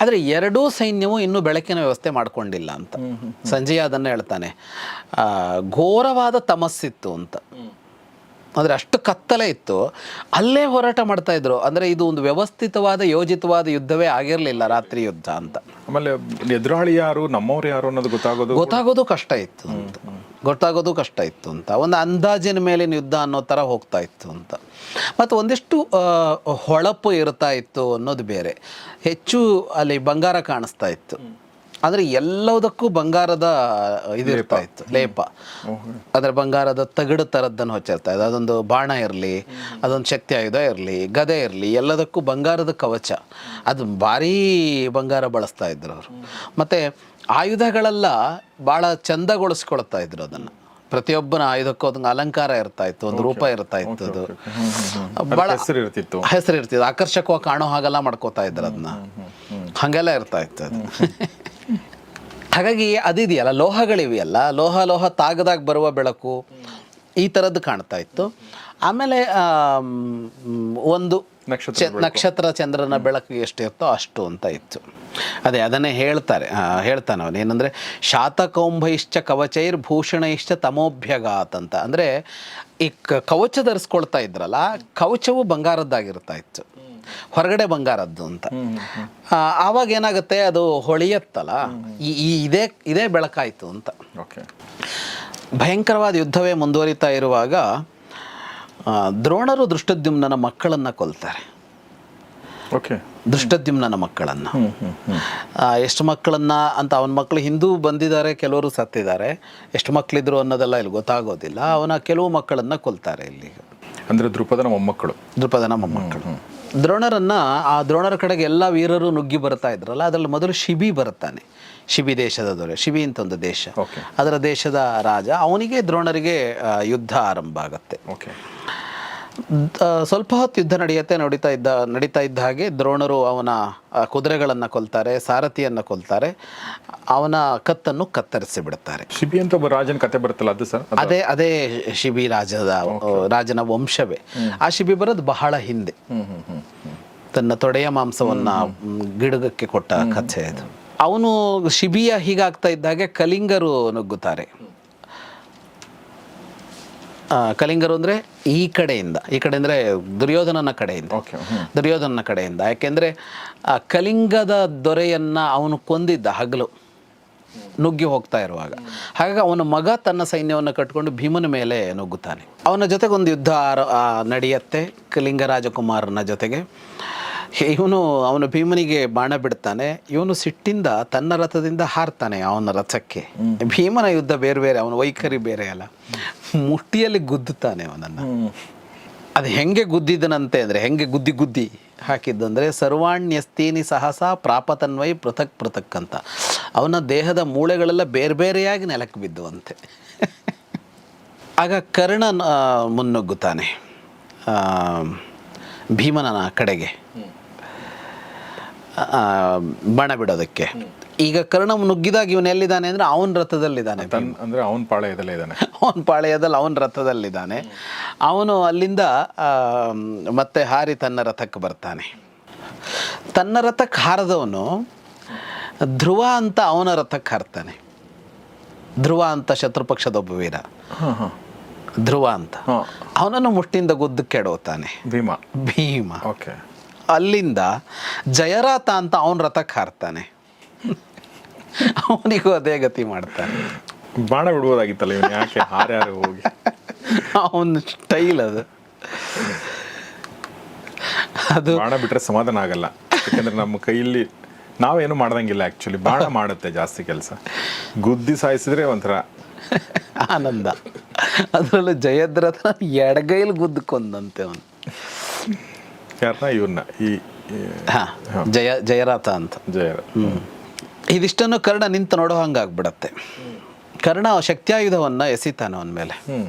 ಆದರೆ ಎರಡೂ ಸೈನ್ಯವು ಇನ್ನೂ ಬೆಳಕಿನ ವ್ಯವಸ್ಥೆ ಮಾಡ್ಕೊಂಡಿಲ್ಲ ಅಂತ. ಸಂಜೆಯ ಅದನ್ನು ಹೇಳ್ತಾನೆ. ಘೋರವಾದ ತಮಸ್ಸಿತ್ತು ಅಂತ. ಅಂದರೆ ಅಷ್ಟು ಕತ್ತಲೆ ಇತ್ತು. ಅಲ್ಲೇ ಹೋರಾಟ ಮಾಡ್ತಾ ಇದ್ರು. ಅಂದರೆ ಇದು ಒಂದು ವ್ಯವಸ್ಥಿತವಾದ ಯೋಜಿತವಾದ ಯುದ್ಧವೇ ಆಗಿರಲಿಲ್ಲ ರಾತ್ರಿ ಯುದ್ಧ ಅಂತ. ಆಮೇಲೆ ಎದುರಾಳಿ ಯಾರು ನಮ್ಮವ್ರು ಯಾರು ಅನ್ನೋದು ಗೊತ್ತಾಗೋದು ಗೊತ್ತಾಗೋದು ಕಷ್ಟ ಇತ್ತು ಅಂತ. ಗೊತ್ತಾಗೋದು ಕಷ್ಟ ಇತ್ತು ಅಂತ. ಒಂದು ಅಂದಾಜಿನ ಮೇಲಿನ ಯುದ್ಧ ಅನ್ನೋ ಥರ ಹೋಗ್ತಾ ಇತ್ತು ಅಂತ. ಮತ್ತು ಒಂದಿಷ್ಟು ಹೊಳಪು ಇರ್ತಾ ಇತ್ತು ಅನ್ನೋದು ಬೇರೆ. ಹೆಚ್ಚು ಅಲ್ಲಿ ಬಂಗಾರ ಕಾಣಿಸ್ತಾ ಇತ್ತು. ಅಂದರೆ ಎಲ್ಲದಕ್ಕೂ ಬಂಗಾರದ ಇದು ಇರ್ತಾ ಇತ್ತು ಲೇಪ. ಅದರ ಬಂಗಾರದ ತಗಡು ಥರದ್ದನ್ನು ಹೊಚ್ಚಿರ್ತಾ ಇದೆ. ಅದೊಂದು ಬಾಣ ಇರಲಿ ಅದೊಂದು ಶಕ್ತಿ ಆಯುಧ ಇರಲಿ ಗದೆ ಇರಲಿ ಎಲ್ಲದಕ್ಕೂ ಬಂಗಾರದ ಕವಚ. ಅದು ಭಾರೀ ಬಂಗಾರ ಬಳಸ್ತಾ ಇದ್ರು ಅವರು. ಮತ್ತು ಆಯುಧಗಳೆಲ್ಲ ಭಾಳ ಚಂದಗೊಳಿಸ್ಕೊಳ್ತಾ ಇದ್ರು ಅದನ್ನು. ಪ್ರತಿಯೊಬ್ಬನ ಆಯುಧಕ್ಕೂ ಅದೊಂದು ಅಲಂಕಾರ ಇರ್ತಾ ಇತ್ತು ಒಂದು ರೂಪ ಇರ್ತಾ ಇತ್ತು ಅದು. ಭಾಳ ಹೆಸರು ಇರ್ತಿತ್ತು. ಹೆಸರು ಇರ್ತಿತ್ತು. ಆಕರ್ಷಕವಾಗಿ ಕಾಣೋ ಹಾಗೆಲ್ಲ ಮಾಡ್ಕೋತಾ ಇದ್ರು ಅದನ್ನ. ಹಾಗೆಲ್ಲ ಇರ್ತಾ ಇತ್ತು ಅದು ಹಾಗಾಗಿ ಅದಿದೆಯಲ್ಲ ಲೋಹಗಳಿವೆಯಲ್ಲ ಲೋಹ ಲೋಹ ತಾಗದಾಗ ಬರುವ ಬೆಳಕು ಈ ಥರದ್ದು ಕಾಣ್ತಾ ಇತ್ತು. ಆಮೇಲೆ ಒಂದು ನಕ್ಷತ್ರ ನಕ್ಷತ್ರ ಚಂದ್ರನ ಬೆಳಕು ಎಷ್ಟಿರ್ತೋ ಅಷ್ಟು ಅಂತ ಇತ್ತು. ಅದೇ ಅದನ್ನೇ ಹೇಳ್ತಾರೆ ಹೇಳ್ತಾನೆ ಅವನು. ಏನಂದರೆ ಶಾತಕೌಂಭೈಶ್ಚ ಕವಚೈರ್ ಭೂಷಣೈಶ್ಚ ತಮೋಭ್ಯಗಾತ್ ಅಂತ. ಅಂದರೆ ಈ ಕ- ಕವಚ ಧರಿಸ್ಕೊಳ್ತಾ ಇದ್ರಲ್ಲ ಕವಚವು ಬಂಗಾರದ್ದಾಗಿರ್ತಾ ಇತ್ತು. ಹೊರಗಡೆ ಬಂಗಾರದ್ದು ಅಂತ. ಆವಾಗ ಏನಾಗುತ್ತೆ ಅದು ಹೊಳೆಯತ್ತಲ್ಲ ಈ ಇದೇ ಇದೇ ಬೆಳಕಾಯಿತು ಅಂತ. ಓಕೆ. ಭಯಂಕರವಾದ ಯುದ್ಧವೇ ಮುಂದುವರಿತಾ ಇರುವಾಗ ದ್ರೋಣರು ದೃಷ್ಟದ್ಯುಮ್ನ ಮಕ್ಕಳನ್ನು ಕೊಲ್ತಾರೆ. ಓಕೆ. ದೃಷ್ಟದ್ಯುಮ್ನನ ಮಕ್ಕಳನ್ನು. ಎಷ್ಟು ಮಕ್ಕಳನ್ನ ಅಂತ ಅವನ ಮಕ್ಕಳು ಹಿಂದೂ ಬಂದಿದ್ದಾರೆ ಕೆಲವರು ಸತ್ತಿದ್ದಾರೆ. ಎಷ್ಟು ಮಕ್ಕಳಿದ್ರು ಅನ್ನೋದೆಲ್ಲ ಇಲ್ಲಿ ಗೊತ್ತಾಗೋದಿಲ್ಲ. ಅವನ ಕೆಲವು ಮಕ್ಕಳನ್ನು ಕೊಲ್ತಾರೆ ಇಲ್ಲಿ. ಅಂದ್ರೆ ದೃಪದನ ಮೊಮ್ಮಕ್ಕಳು. ದೃಪದನ ಮೊಮ್ಮಕ್ಕಳು. ದ್ರೋಣರನ್ನ ಆ ದ್ರೋಣರ ಕಡೆಗೆ ಎಲ್ಲ ವೀರರು ನುಗ್ಗಿ ಬರ್ತಾ ಇದ್ರಲ್ಲ ಅದರಲ್ಲಿ ಮೊದಲು ಶಿಬಿ ಬರುತ್ತಾನೆ. ಶಿಬಿ ದೇಶದ ದೊರೆ ಶಿಬಿ ಅಂತ ಒಂದು ದೇಶ. ಓಕೆ ಅದರ ದೇಶದ ರಾಜ ಅವನಿಗೆ ದ್ರೋಣರಿಗೆ ಯುದ್ಧ ಆರಂಭ ಆಗುತ್ತೆ. ಓಕೆ ಸ್ವಲ್ಪ ಹೊತ್ತು ಯುದ್ಧ ನಡೆಯುತ್ತೆ ನಡೀತಾ ಇದ್ದ ನಡೀತಾ ಇದ್ದ ಹಾಗೆ ದ್ರೋಣರು ಅವನ ಕುದುರೆಗಳನ್ನು ಕೊಲ್ತಾರೆ ಸಾರಥಿಯನ್ನು ಕೊಲ್ತಾರೆ. ಅವನ ಕತ್ತನ್ನು ಕತ್ತರಿಸಿ ಬಿಡುತ್ತಾರೆ. ಶಿಬಿ ಅಂತ ಒಬ್ಬ ರಾಜನ ಕತೆ ಬರುತ್ತಲ್ಲ ಅದು ಸರ್? ಅದೇ ಅದೇ ಶಿಬಿ ರಾಜದ ರಾಜನ ವಂಶವೇ. ಆ ಶಿಬಿ ಬರೋದು ಬಹಳ ಹಿಂದೆ. ತನ್ನ ತೊಡೆಯ ಮಾಂಸವನ್ನ ಗಿಡಗಕ್ಕೆ ಕೊಟ್ಟ ಕಥೆ ಅದು. ಅವನು ಶಿಬಿಯ ಹೀಗಾಗ್ತಾ ಇದ್ದಾಗೆ ಕಲಿಂಗರು ನುಗ್ಗುತ್ತಾರೆ. ಕಲಿಂಗರು ಅಂದರೆ ಈ ಕಡೆಯಿಂದ ಈ ಕಡೆ ಅಂದರೆ ದುರ್ಯೋಧನನ ಕಡೆಯಿಂದ ಓಕೆ ದುರ್ಯೋಧನನ ಕಡೆಯಿಂದ. ಯಾಕೆಂದರೆ ಆ ಕಲಿಂಗದ ದೊರೆಯನ್ನು ಅವನು ಕೊಂದಿದ್ದ ಹಗಲು ನುಗ್ಗಿ ಹೋಗ್ತಾ ಇರುವಾಗ. ಹಾಗಾಗಿ ಅವನ ಮಗ ತನ್ನ ಸೈನ್ಯವನ್ನು ಕಟ್ಕೊಂಡು ಭೀಮನ ಮೇಲೆ ನುಗ್ಗುತ್ತಾನೆ. ಅವನ ಜೊತೆಗೆ ಒಂದು ಯುದ್ಧ ಆರ- ನಡೆಯುತ್ತೆ ಕಲಿಂಗ ರಾಜಕುಮಾರನ ಜೊತೆಗೆ. ಇವನು ಅವನು ಭೀಮನಿಗೆ ಬಾಣ ಬಿಡ್ತಾನೆ. ಇವನು ಸಿಟ್ಟಿಂದ ತನ್ನ ರಥದಿಂದ ಹಾರ್ತಾನೆ ಅವನ ರಥಕ್ಕೆ. ಭೀಮನ ಯುದ್ಧ ಬೇರೆ ಬೇರೆ ಅವನ ವೈಖರಿ ಬೇರೆ ಅಲ್ಲ. ಮುಷ್ಟಿಯಲ್ಲಿ ಗುದ್ದುತ್ತಾನೆ ಅವನನ್ನು. ಅದು ಹೆಂಗೆ ಗುದ್ದಿದನಂತೆ ಅಂದರೆ ಹೆಂಗೆ ಗುದ್ದಿ ಗುದ್ದಿ ಹಾಕಿದ್ದಂದರೆ ಸರ್ವಾಣ್ಯಸ್ತೀನಿ ಸಹಸ ಪ್ರಾಪತನ್ವೈ ಪೃಥಕ್ ಪೃಥಕ್ ಅಂತ. ಅವನ ದೇಹದ ಮೂಳೆಗಳೆಲ್ಲ ಬೇರೆ ಬೇರೆಯಾಗಿ ನೆಲಕ್ಕೆ ಬಿದ್ದುವಂತೆ. ಆಗ ಕರ್ಣ ಮುನ್ನುಗ್ಗುತ್ತಾನೆ. ಆ, ಭೀಮನ ಕಡೆಗೆ. ಬಾಣ ಬಿಡೋದಕ್ಕೆ. ಈಗ ಕರ್ಣ ನುಗ್ಗಿದಾಗ ಇವನು ಎಲ್ಲಿದ್ದಾನೆ ಅಂದರೆ ಅವನ ರಥದಲ್ಲಿದ್ದಾನೆ ಅಂದ್ರೆ ಅವನ ಪಾಳೆಯದಲ್ಲೇ ಇದ್ದಾನೆ. ಅವನ ಪಾಳೆಯದಲ್ಲಿ ಅವನ ರಥದಲ್ಲಿದ್ದಾನೆ. ಅವನು ಅಲ್ಲಿಂದ ಮತ್ತೆ ಹಾರಿ ತನ್ನ ರಥಕ್ಕೆ ಬರ್ತಾನೆ. ತನ್ನ ರಥಕ್ಕೆ ಹಾರದವನು ಧ್ರುವ ಅಂತ ಅವನ ರಥಕ್ಕೆ ಹಾರ್ತಾನೆ. ಧ್ರುವ ಅಂತ ಶತ್ರುಪಕ್ಷದ ಒಬ್ಬ ವೀರ. ಧ್ರುವ ಅಂತ. ಅವನನ್ನು ಮುಷ್ಟಿಯಿಂದ ಗುದ್ದು ಕೆಡೋತಾನೆ ಭೀಮ. ಭೀಮ. ಓಕೆ ಅಲ್ಲಿಂದ ಜಯರಾತ ಅಂತ ಅವನ ರಥಕ್ಕೆ ಹಾರ್ತಾನೆ ಅವನಿಗೂ ಅದೇ ಗತಿ ಮಾಡ್ತಾನೆ. ಬಾಣ ಬಿಡ್ಬೋದಾಗಿತ್ತಲ್ಲ ಇವನು ಯಾಕೆ ಹಾರ್ಯಾರು ಹೋಗಿ? ಅವನ ಸ್ಟೈಲ್ ಅದು. ಅದು ಬಾಣ ಬಿಟ್ರೆ ಸಮಾಧಾನ ಆಗಲ್ಲ. ಯಾಕಂದ್ರೆ ನಮ್ಮ ಕೈಯಲ್ಲಿ ನಾವೇನು ಮಾಡ್ದಂಗಿಲ್ಲ ಆ್ಯಕ್ಚುಲಿ ಬಾಣ ಮಾಡುತ್ತೆ ಜಾಸ್ತಿ ಕೆಲಸ. ಗುದ್ದಿ ಸಾಯಿಸಿದ್ರೆ ಒಂಥರ ಆನಂದ. ಅದರಲ್ಲೂ ಜಯದ್ರಥ ಎಡಗೈಲಿ ಗುದ್ದುಕೊಂದಂತೆ ಅವನು. ಯಾರನ್ನ ಇವ್ರನ್ನ. ಈ ಹಾ ಜಯ ಜಯರಾಥ ಅಂತ. ಜಯ ಇದಿಷ್ಟನ್ನು ಕರ್ಣ ನಿಂತು ನೋಡೋ ಹಂಗಾಗ್ಬಿಡತ್ತೆ. ಕರ್ಣ ಶಕ್ತಿಯಾಯುಧವನ್ನು ಎಸಿತಾನೆ ಅವನ ಮೇಲೆ.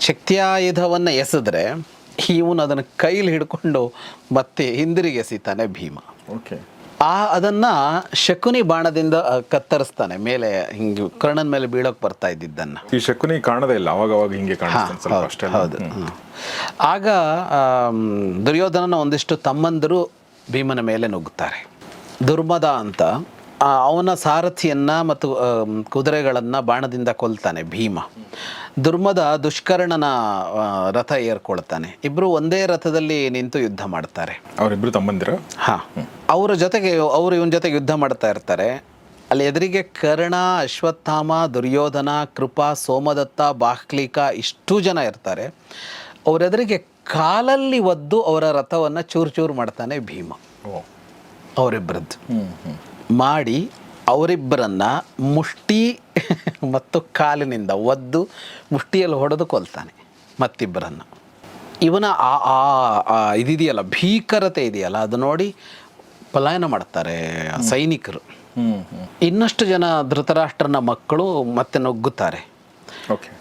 ಶಕ್ತಿಯಾಯುಧವನ್ನು ಎಸೆದ್ರೆ ಇವನು ಅದನ್ನು ಕೈಲಿ ಹಿಡ್ಕೊಂಡು ಮತ್ತೆ ಹಿಂದಿರುಗಿ ಎಸಿತಾನೆ ಭೀಮ. ಓಕೆ. ಆ ಅದನ್ನು ಶಕುನಿ ಬಾಣದಿಂದ ಕತ್ತರಿಸ್ತಾನೆ. ಮೇಲೆ ಹಿಂಗೆ ಕರ್ಣನ ಮೇಲೆ ಬೀಳೋಕೆ ಬರ್ತಾ ಇದ್ದಿದ್ದನ್ನು. ಈ ಶಕುನಿ ಕಾಣದೇ ಇಲ್ಲ. ಅವಾಗ ಅವಾಗ ಹಿಂಗೆ ಕಾಣಿಸ್ತಾನೆ ಹೌದು, ಆಗ ದುರ್ಯೋಧನನ ಒಂದಿಷ್ಟು ತಮ್ಮಂದರು ಭೀಮನ ಮೇಲೆ ನುಗ್ಗುತ್ತಾರೆ. ದುರ್ಮದ ಅಂತ ಅವನ ಸಾರಥಿಯನ್ನು ಮತ್ತು ಕುದುರೆಗಳನ್ನು ಬಾಣದಿಂದ ಕೊಲ್ತಾನೆ ಭೀಮ. ದುರ್ಮದ ದುಷ್ಕರ್ಣನ ರಥ ಏರ್ಕೊಳ್ತಾನೆ. ಇಬ್ಬರು ಒಂದೇ ರಥದಲ್ಲಿ ನಿಂತು ಯುದ್ಧ ಮಾಡ್ತಾರೆ. ಅವರಿಬ್ಬರು ತಮ್ಮಂದಿರ? ಹಾಂ. ಅವರ ಜೊತೆಗೆ ಅವರು ಇವನ ಜೊತೆಗೆ ಯುದ್ಧ ಮಾಡ್ತಾ ಇರ್ತಾರೆ. ಅಲ್ಲಿ ಎದುರಿಗೆ ಕರ್ಣ ಅಶ್ವತ್ಥಾಮ ದುರ್ಯೋಧನ ಕೃಪಾ ಸೋಮದತ್ತ ಬಾಹ್ಲಿಕ ಇಷ್ಟು ಜನ ಇರ್ತಾರೆ. ಅವರೆದುರಿಗೆ ಕಾಲಲ್ಲಿ ಒದ್ದು ಅವರ ರಥವನ್ನು ಚೂರು ಚೂರು ಮಾಡ್ತಾನೆ ಭೀಮ. ಅವರಿಬ್ಬರದ್ದು ಹ್ಞೂ ಹ್ಞೂ ಮಾಡಿ ಅವರಿಬ್ಬರನ್ನ ಮುಷ್ಟಿ ಮತ್ತು ಕಾಲಿನಿಂದ ಒದ್ದು ಮುಷ್ಟಿಯಲ್ಲಿ ಹೊಡೆದು ಕೊಲ್ತಾನೆ ಮತ್ತಿಬ್ಬರನ್ನ. ಇವನ ಆ ಆ ಇದಿದೆಯಲ್ಲ ಭೀಕರತೆ ಇದೆಯಲ್ಲ ಅದು ನೋಡಿ ಪಲಾಯನ ಮಾಡ್ತಾರೆ ಸೈನಿಕರು. ಇನ್ನಷ್ಟು ಜನ ಧೃತರಾಷ್ಟ್ರನ ಮಕ್ಕಳು ಮತ್ತೆ ನುಗ್ಗುತ್ತಾರೆ.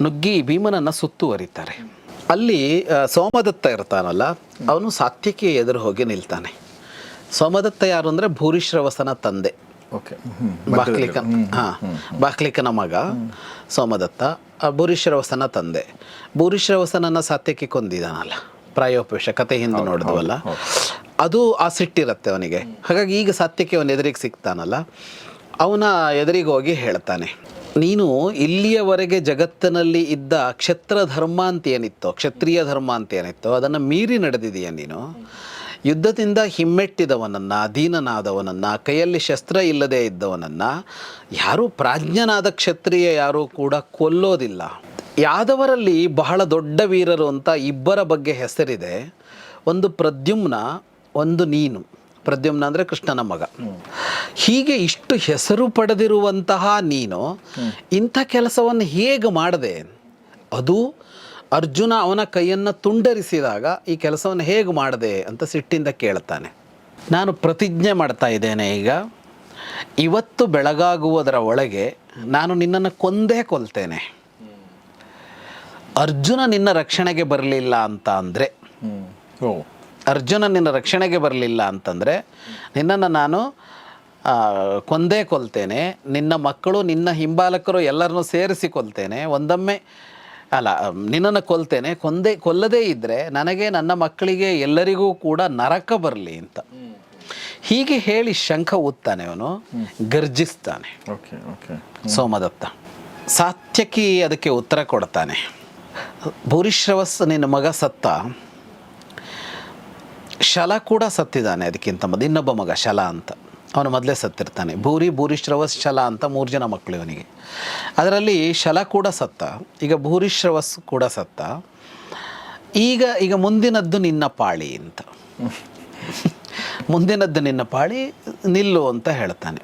ನುಗ್ಗಿ ಭೀಮನನ್ನು ಸುತ್ತುವರಿತಾರೆ. ಅಲ್ಲಿ ಸೋಮದತ್ತ ಇರ್ತಾನಲ್ಲ ಅವನು ಸಾತ್ಯಕ್ಕೆ ಎದುರು ಹೋಗಿ ನಿಲ್ತಾನೆ. ಸೋಮದತ್ತ ಯಾರು ಅಂದರೆ ಭೂರಿಶ್ರವಸನ ತಂದೆ. ಬಾಕ್ಲಿಕನ ಹಾ ಬಾಹ್ಲಿಕನ ಮಗ ಸೋಮದತ್ತ ಆ ಭೂರಿಶ್ರವಸನ ತಂದೆ. ಭೂರಿಶ್ರವಸನನ್ನ ಸಾತ್ಯಕ್ಕೆ ಕೊಂದಿದಾನಲ್ಲ ಪ್ರಾಯೋಪೇಶ ಕತೆ ಹಿಂದೆ ನೋಡಿದ್ವಲ್ಲ. ಅದು ಆ ಸಿಟ್ಟಿರುತ್ತೆ ಅವನಿಗೆ. ಹಾಗಾಗಿ ಈಗ ಸಾತ್ಯಕ್ಕೆ ಅವನ ಎದುರಿಗೆ ಸಿಗ್ತಾನಲ್ಲ ಅವನ ಎದುರಿಗೆ ಹೋಗಿ ಹೇಳ್ತಾನೆ ನೀನು ಇಲ್ಲಿಯವರೆಗೆ ಜಗತ್ತಿನಲ್ಲಿ ಇದ್ದ ಕ್ಷತ್ರ ಧರ್ಮ ಅಂತ ಏನಿತ್ತು ಕ್ಷತ್ರಿಯ ಧರ್ಮ ಅಂತ ಏನಿತ್ತು ಅದನ್ನು ಮೀರಿ ನಡೆದಿದೀಯ ನೀನು. ಯುದ್ಧದಿಂದ ಹಿಮ್ಮೆಟ್ಟಿದವನನ್ನು ಅಧೀನನಾದವನನ್ನು ಕೈಯಲ್ಲಿ ಶಸ್ತ್ರ ಇಲ್ಲದೆ ಇದ್ದವನನ್ನು ಯಾರೂ ಪ್ರಾಜ್ಞನಾದ ಕ್ಷತ್ರಿಯ ಯಾರೂ ಕೂಡ ಕೊಲ್ಲೋದಿಲ್ಲ. ಯಾದವರಲ್ಲಿ ಬಹಳ ದೊಡ್ಡ ವೀರರು ಅಂತ ಇಬ್ಬರ ಬಗ್ಗೆ ಹೆಸರಿದೆ. ಒಂದು ಪ್ರದ್ಯುಮ್ನ ಒಂದು ನೀನು. ಪ್ರದ್ಯುಮ್ನ ಅಂದರೆ ಕೃಷ್ಣನ ಮಗ. ಹೀಗೆ ಇಷ್ಟು ಹೆಸರು ಪಡೆದಿರುವಂತಹ ನೀನು ಇಂಥ ಕೆಲಸವನ್ನು ಹೇಗೆ ಮಾಡಿದೆ? ಅದು ಅರ್ಜುನ ಅವನ ಕೈಯನ್ನು ತುಂಡರಿಸಿದಾಗ ಈ ಕೆಲಸವನ್ನು ಹೇಗೆ ಮಾಡಿದೆ ಅಂತ ಸಿಟ್ಟಿಂದ ಕೇಳ್ತಾನೆ ನಾನು ಪ್ರತಿಜ್ಞೆ ಮಾಡ್ತಾ ಇದ್ದೇನೆ ಈಗ. ಇವತ್ತು ಬೆಳಗಾಗುವುದರ ಒಳಗೆ ನಾನು ನಿನ್ನನ್ನು ಕೊಂದೇ ಕೊಲ್ತೇನೆ. ಅರ್ಜುನ ನಿನ್ನ ರಕ್ಷಣೆಗೆ ಬರಲಿಲ್ಲ ಅಂತ ಅಂದರೆ ಅರ್ಜುನ ನಿನ್ನ ರಕ್ಷಣೆಗೆ ಬರಲಿಲ್ಲ ಅಂತಂದರೆ ನಿನ್ನನ್ನು ನಾನು ಕೊಂದೇ ಕೊಲ್ತೇನೆ. ನಿನ್ನ ಮಕ್ಕಳು ನಿನ್ನ ಹಿಂಬಾಲಕರು ಎಲ್ಲರನ್ನೂ ಸೇರಿಸಿ ಕೊಲ್ತೇನೆ. ಒಂದೊಮ್ಮೆ ಅಲ್ಲ ನಿನ್ನನ್ನು ಕೊಲ್ತೇನೆ. ಕೊಂದೇ ಕೊಲ್ಲದೇ ಇದ್ದರೆ ನನಗೆ ನನ್ನ ಮಕ್ಕಳಿಗೆ ಎಲ್ಲರಿಗೂ ಕೂಡ ನರಕ ಬರಲಿ ಅಂತ. ಹೀಗೆ ಹೇಳಿ ಶಂಖ ಊದ್ತಾನೆ ಅವನು. ಗರ್ಜಿಸ್ತಾನೆ. Okay okay. ಸೋಮದತ್ತ. ಸಾತ್ಯಕಿ ಅದಕ್ಕೆ ಉತ್ತರ ಕೊಡ್ತಾನೆ. ಭೂರಿಶ್ರವಸ್ ನಿನ್ನ ಮಗ ಸತ್ತ. ಶಲ ಕೂಡ ಸತ್ತಿದ್ದಾನೆ ಅದಕ್ಕಿಂತ ಮೊದಲು ಇನ್ನೊಬ್ಬ ಮಗ ಶಲ ಅಂತ. ಅವನು ಮೊದಲೇ ಸತ್ತಿರ್ತಾನೆ. ಭೂರಿ ಭೂರಿಶ್ರವಸ್ ಶಲ ಅಂತ ಮೂರು ಜನ ಮಕ್ಕಳು ಇವನಿಗೆ. ಅದರಲ್ಲಿ ಶಲ ಕೂಡ ಸತ್ತ, ಈಗ ಭೂರಿಶ್ರವಸ್ ಕೂಡ ಸತ್ತ. ಈಗ ಈಗ ಮುಂದಿನದ್ದು ನಿನ್ನ ಪಾಳಿ ಅಂತ. ಮುಂದಿನದ್ದು ನಿನ್ನ ಪಾಳಿ ನಿಲ್ಲು ಅಂತ ಹೇಳ್ತಾನೆ.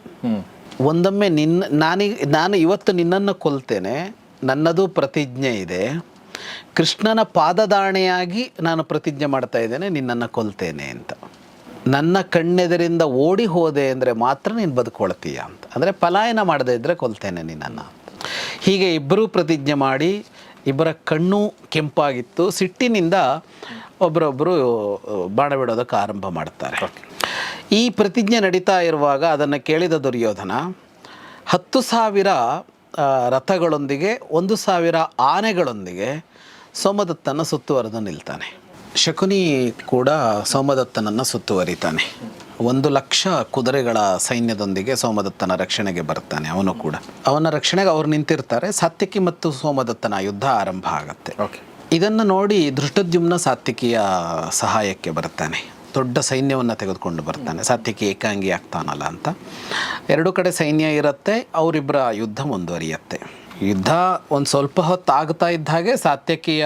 ಒಂದೊಮ್ಮೆ ನಿನ್ನ ನಾನೀಗ ನಾನು ಇವತ್ತು ನಿನ್ನನ್ನು ಕೊಲ್ತೇನೆ, ನನ್ನದು ಪ್ರತಿಜ್ಞೆ ಇದೆ. ಕೃಷ್ಣನ ಪಾದದಾಣೆಯಾಗಿ ನಾನು ಪ್ರತಿಜ್ಞೆ ಮಾಡ್ತಾ ಇದ್ದೇನೆ, ನಿನ್ನನ್ನು ಕೊಲ್ತೇನೆ ಅಂತ. ನನ್ನ ಕಣ್ಣೆದರಿಂದ ಓಡಿ ಹೋದೆ ಅಂದರೆ ಮಾತ್ರ ನೀನು ಬದುಕೊಳ್ತೀಯ ಅಂತ. ಅಂದರೆ ಪಲಾಯನ ಮಾಡದೇ ಇದ್ದರೆ ಕೊಲ್ತೇನೆ ನಿನ್ನನ್ನು ಹೀಗೆ ಇಬ್ಬರೂ ಪ್ರತಿಜ್ಞೆ ಮಾಡಿ ಇಬ್ಬರ ಕಣ್ಣು ಕೆಂಪಾಗಿತ್ತು. ಸಿಟ್ಟಿನಿಂದ ಒಬ್ಬರೊಬ್ಬರು ಬಾಣ ಬಿಡೋದಕ್ಕೆ ಆರಂಭ ಮಾಡ್ತಾರೆ. ಈ ಪ್ರತಿಜ್ಞೆ ನಡೀತಾ ಇರುವಾಗ ಅದನ್ನು ಕೇಳಿದ ದುರ್ಯೋಧನ, ಹತ್ತು ಸಾವಿರ ರಥಗಳೊಂದಿಗೆ ಒಂದು ಸಾವಿರ ಆನೆಗಳೊಂದಿಗೆ ಸೋಮದತ್ತನ್ನು ಸುತ್ತುವರೆದು ನಿಲ್ತಾನೆ. ಶಕುನಿ ಕೂಡ ಸೋಮದತ್ತನನ್ನು ಸುತ್ತುವರಿತಾನೆ. ಒಂದು ಲಕ್ಷ ಕುದುರೆಗಳ ಸೈನ್ಯದೊಂದಿಗೆ ಸೋಮದತ್ತನ ರಕ್ಷಣೆಗೆ ಬರ್ತಾನೆ ಅವನು ಕೂಡ. ಅವನ ರಕ್ಷಣೆಗೆ ಅವ್ರು ನಿಂತಿರ್ತಾರೆ ಸಾತ್ಯಕಿ ಮತ್ತು ಸೋಮದತ್ತನ ಯುದ್ಧ ಆರಂಭ ಆಗುತ್ತೆ. ಓಕೆ. ಇದನ್ನು ನೋಡಿ ದೃಷ್ಟದ್ಯುಮ್ನ ಸಾತ್ವಿಕಿಯ ಸಹಾಯಕ್ಕೆ ಬರ್ತಾನೆ. ದೊಡ್ಡ ಸೈನ್ಯವನ್ನು ತೆಗೆದುಕೊಂಡು ಬರ್ತಾನೆ. ಸಾತ್ವಿಕಿ ಏಕಾಂಗಿ ಆಗ್ತಾನಲ್ಲ ಅಂತ. ಎರಡು ಕಡೆ ಸೈನ್ಯ ಇರುತ್ತೆ ಅವರಿಬ್ಬರ ಯುದ್ಧ ಮುಂದುವರಿಯುತ್ತೆ. ಯುದ್ಧ ಒಂದು ಸ್ವಲ್ಪ ಹೊತ್ತು ಆಗ್ತಾ ಇದ್ದ ಹಾಗೆ ಸಾತ್ಯಕಿಯ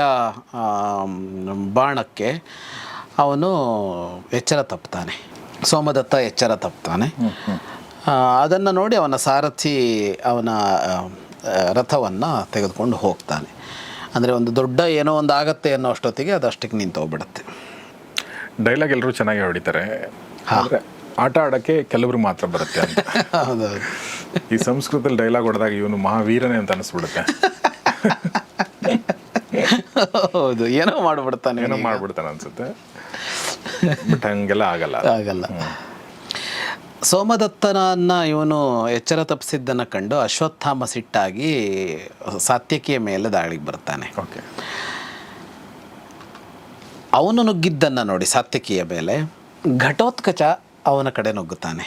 ಬಾಣಕ್ಕೆ ಅವನು ಎಚ್ಚರ ತಪ್ತಾನೆ. ಸೋಮದತ್ತ ಎಚ್ಚರ ತಪ್ತಾನೆ. ಅದನ್ನು ನೋಡಿ ಅವನ ಸಾರಥಿ ಅವನ ರಥವನ್ನು ತೆಗೆದುಕೊಂಡು ಹೋಗ್ತಾನೆ. ಅಂದರೆ ಒಂದು ದೊಡ್ಡ ಏನೋ ಒಂದು ಆಗತ್ತೆ ಅನ್ನೋ ಅಷ್ಟೊತ್ತಿಗೆ ಅದಷ್ಟಕ್ಕೆ ನಿಂತೋಗ್ಬಿಡುತ್ತೆ. ನಿಂತು ಹೋಗ್ಬಿಡುತ್ತೆ ಡೈಲಾಗ್ ಎಲ್ಲರೂ ಚೆನ್ನಾಗಿ ಹೊಡಿತಾರೆ. ಆದರೆ ಆಟ ಆಡೋಕ್ಕೆ ಕೆಲವರು ಮಾತ್ರ ಬರುತ್ತೆ ಅಂತ. ಈ ಸಂಸ್ಕೃತದಲ್ಲಿ ಡೈಲಾಗ್ ಹೊಡೆದಾಗ ಇವನು ಮಹಾವೀರನೇ ಅಂತ ಅನಿಸ್ಬಿಡುತ್ತೆ. ಹೌದು ಏನೋ ಮಾಡ್ಬಿಡ್ತಾನೆ ಏನೋ ಮಾಡ್ಬಿಡ್ತಾನೆ ಅನ್ಸುತ್ತೆ. ಬಟ್ ಹಂಗೆಲ್ಲ ಆಗಲ್ಲ. ಆಗಲ್ಲ. ಸೋಮದತ್ತನನ್ನ ಇವನು ಎಚ್ಚರ ತಪ್ಪಿಸಿದ್ದನ್ನು ಕಂಡು ಅಶ್ವತ್ಥಾಮ ಸಿಟ್ಟಾಗಿ ಸಾತ್ಯಕಿಯ ಮೇಲೆ ದಾಳಿಗೆ ಬರ್ತಾನೆ. ಓಕೆ. ಅವನು ನುಗ್ಗಿದ್ದನ್ನು ನೋಡಿ ಸಾತ್ಯಕಿಯ ಮೇಲೆ ಘಟೋತ್ಕಚ ಅವನ ಕಡೆ ನುಗ್ಗುತ್ತಾನೆ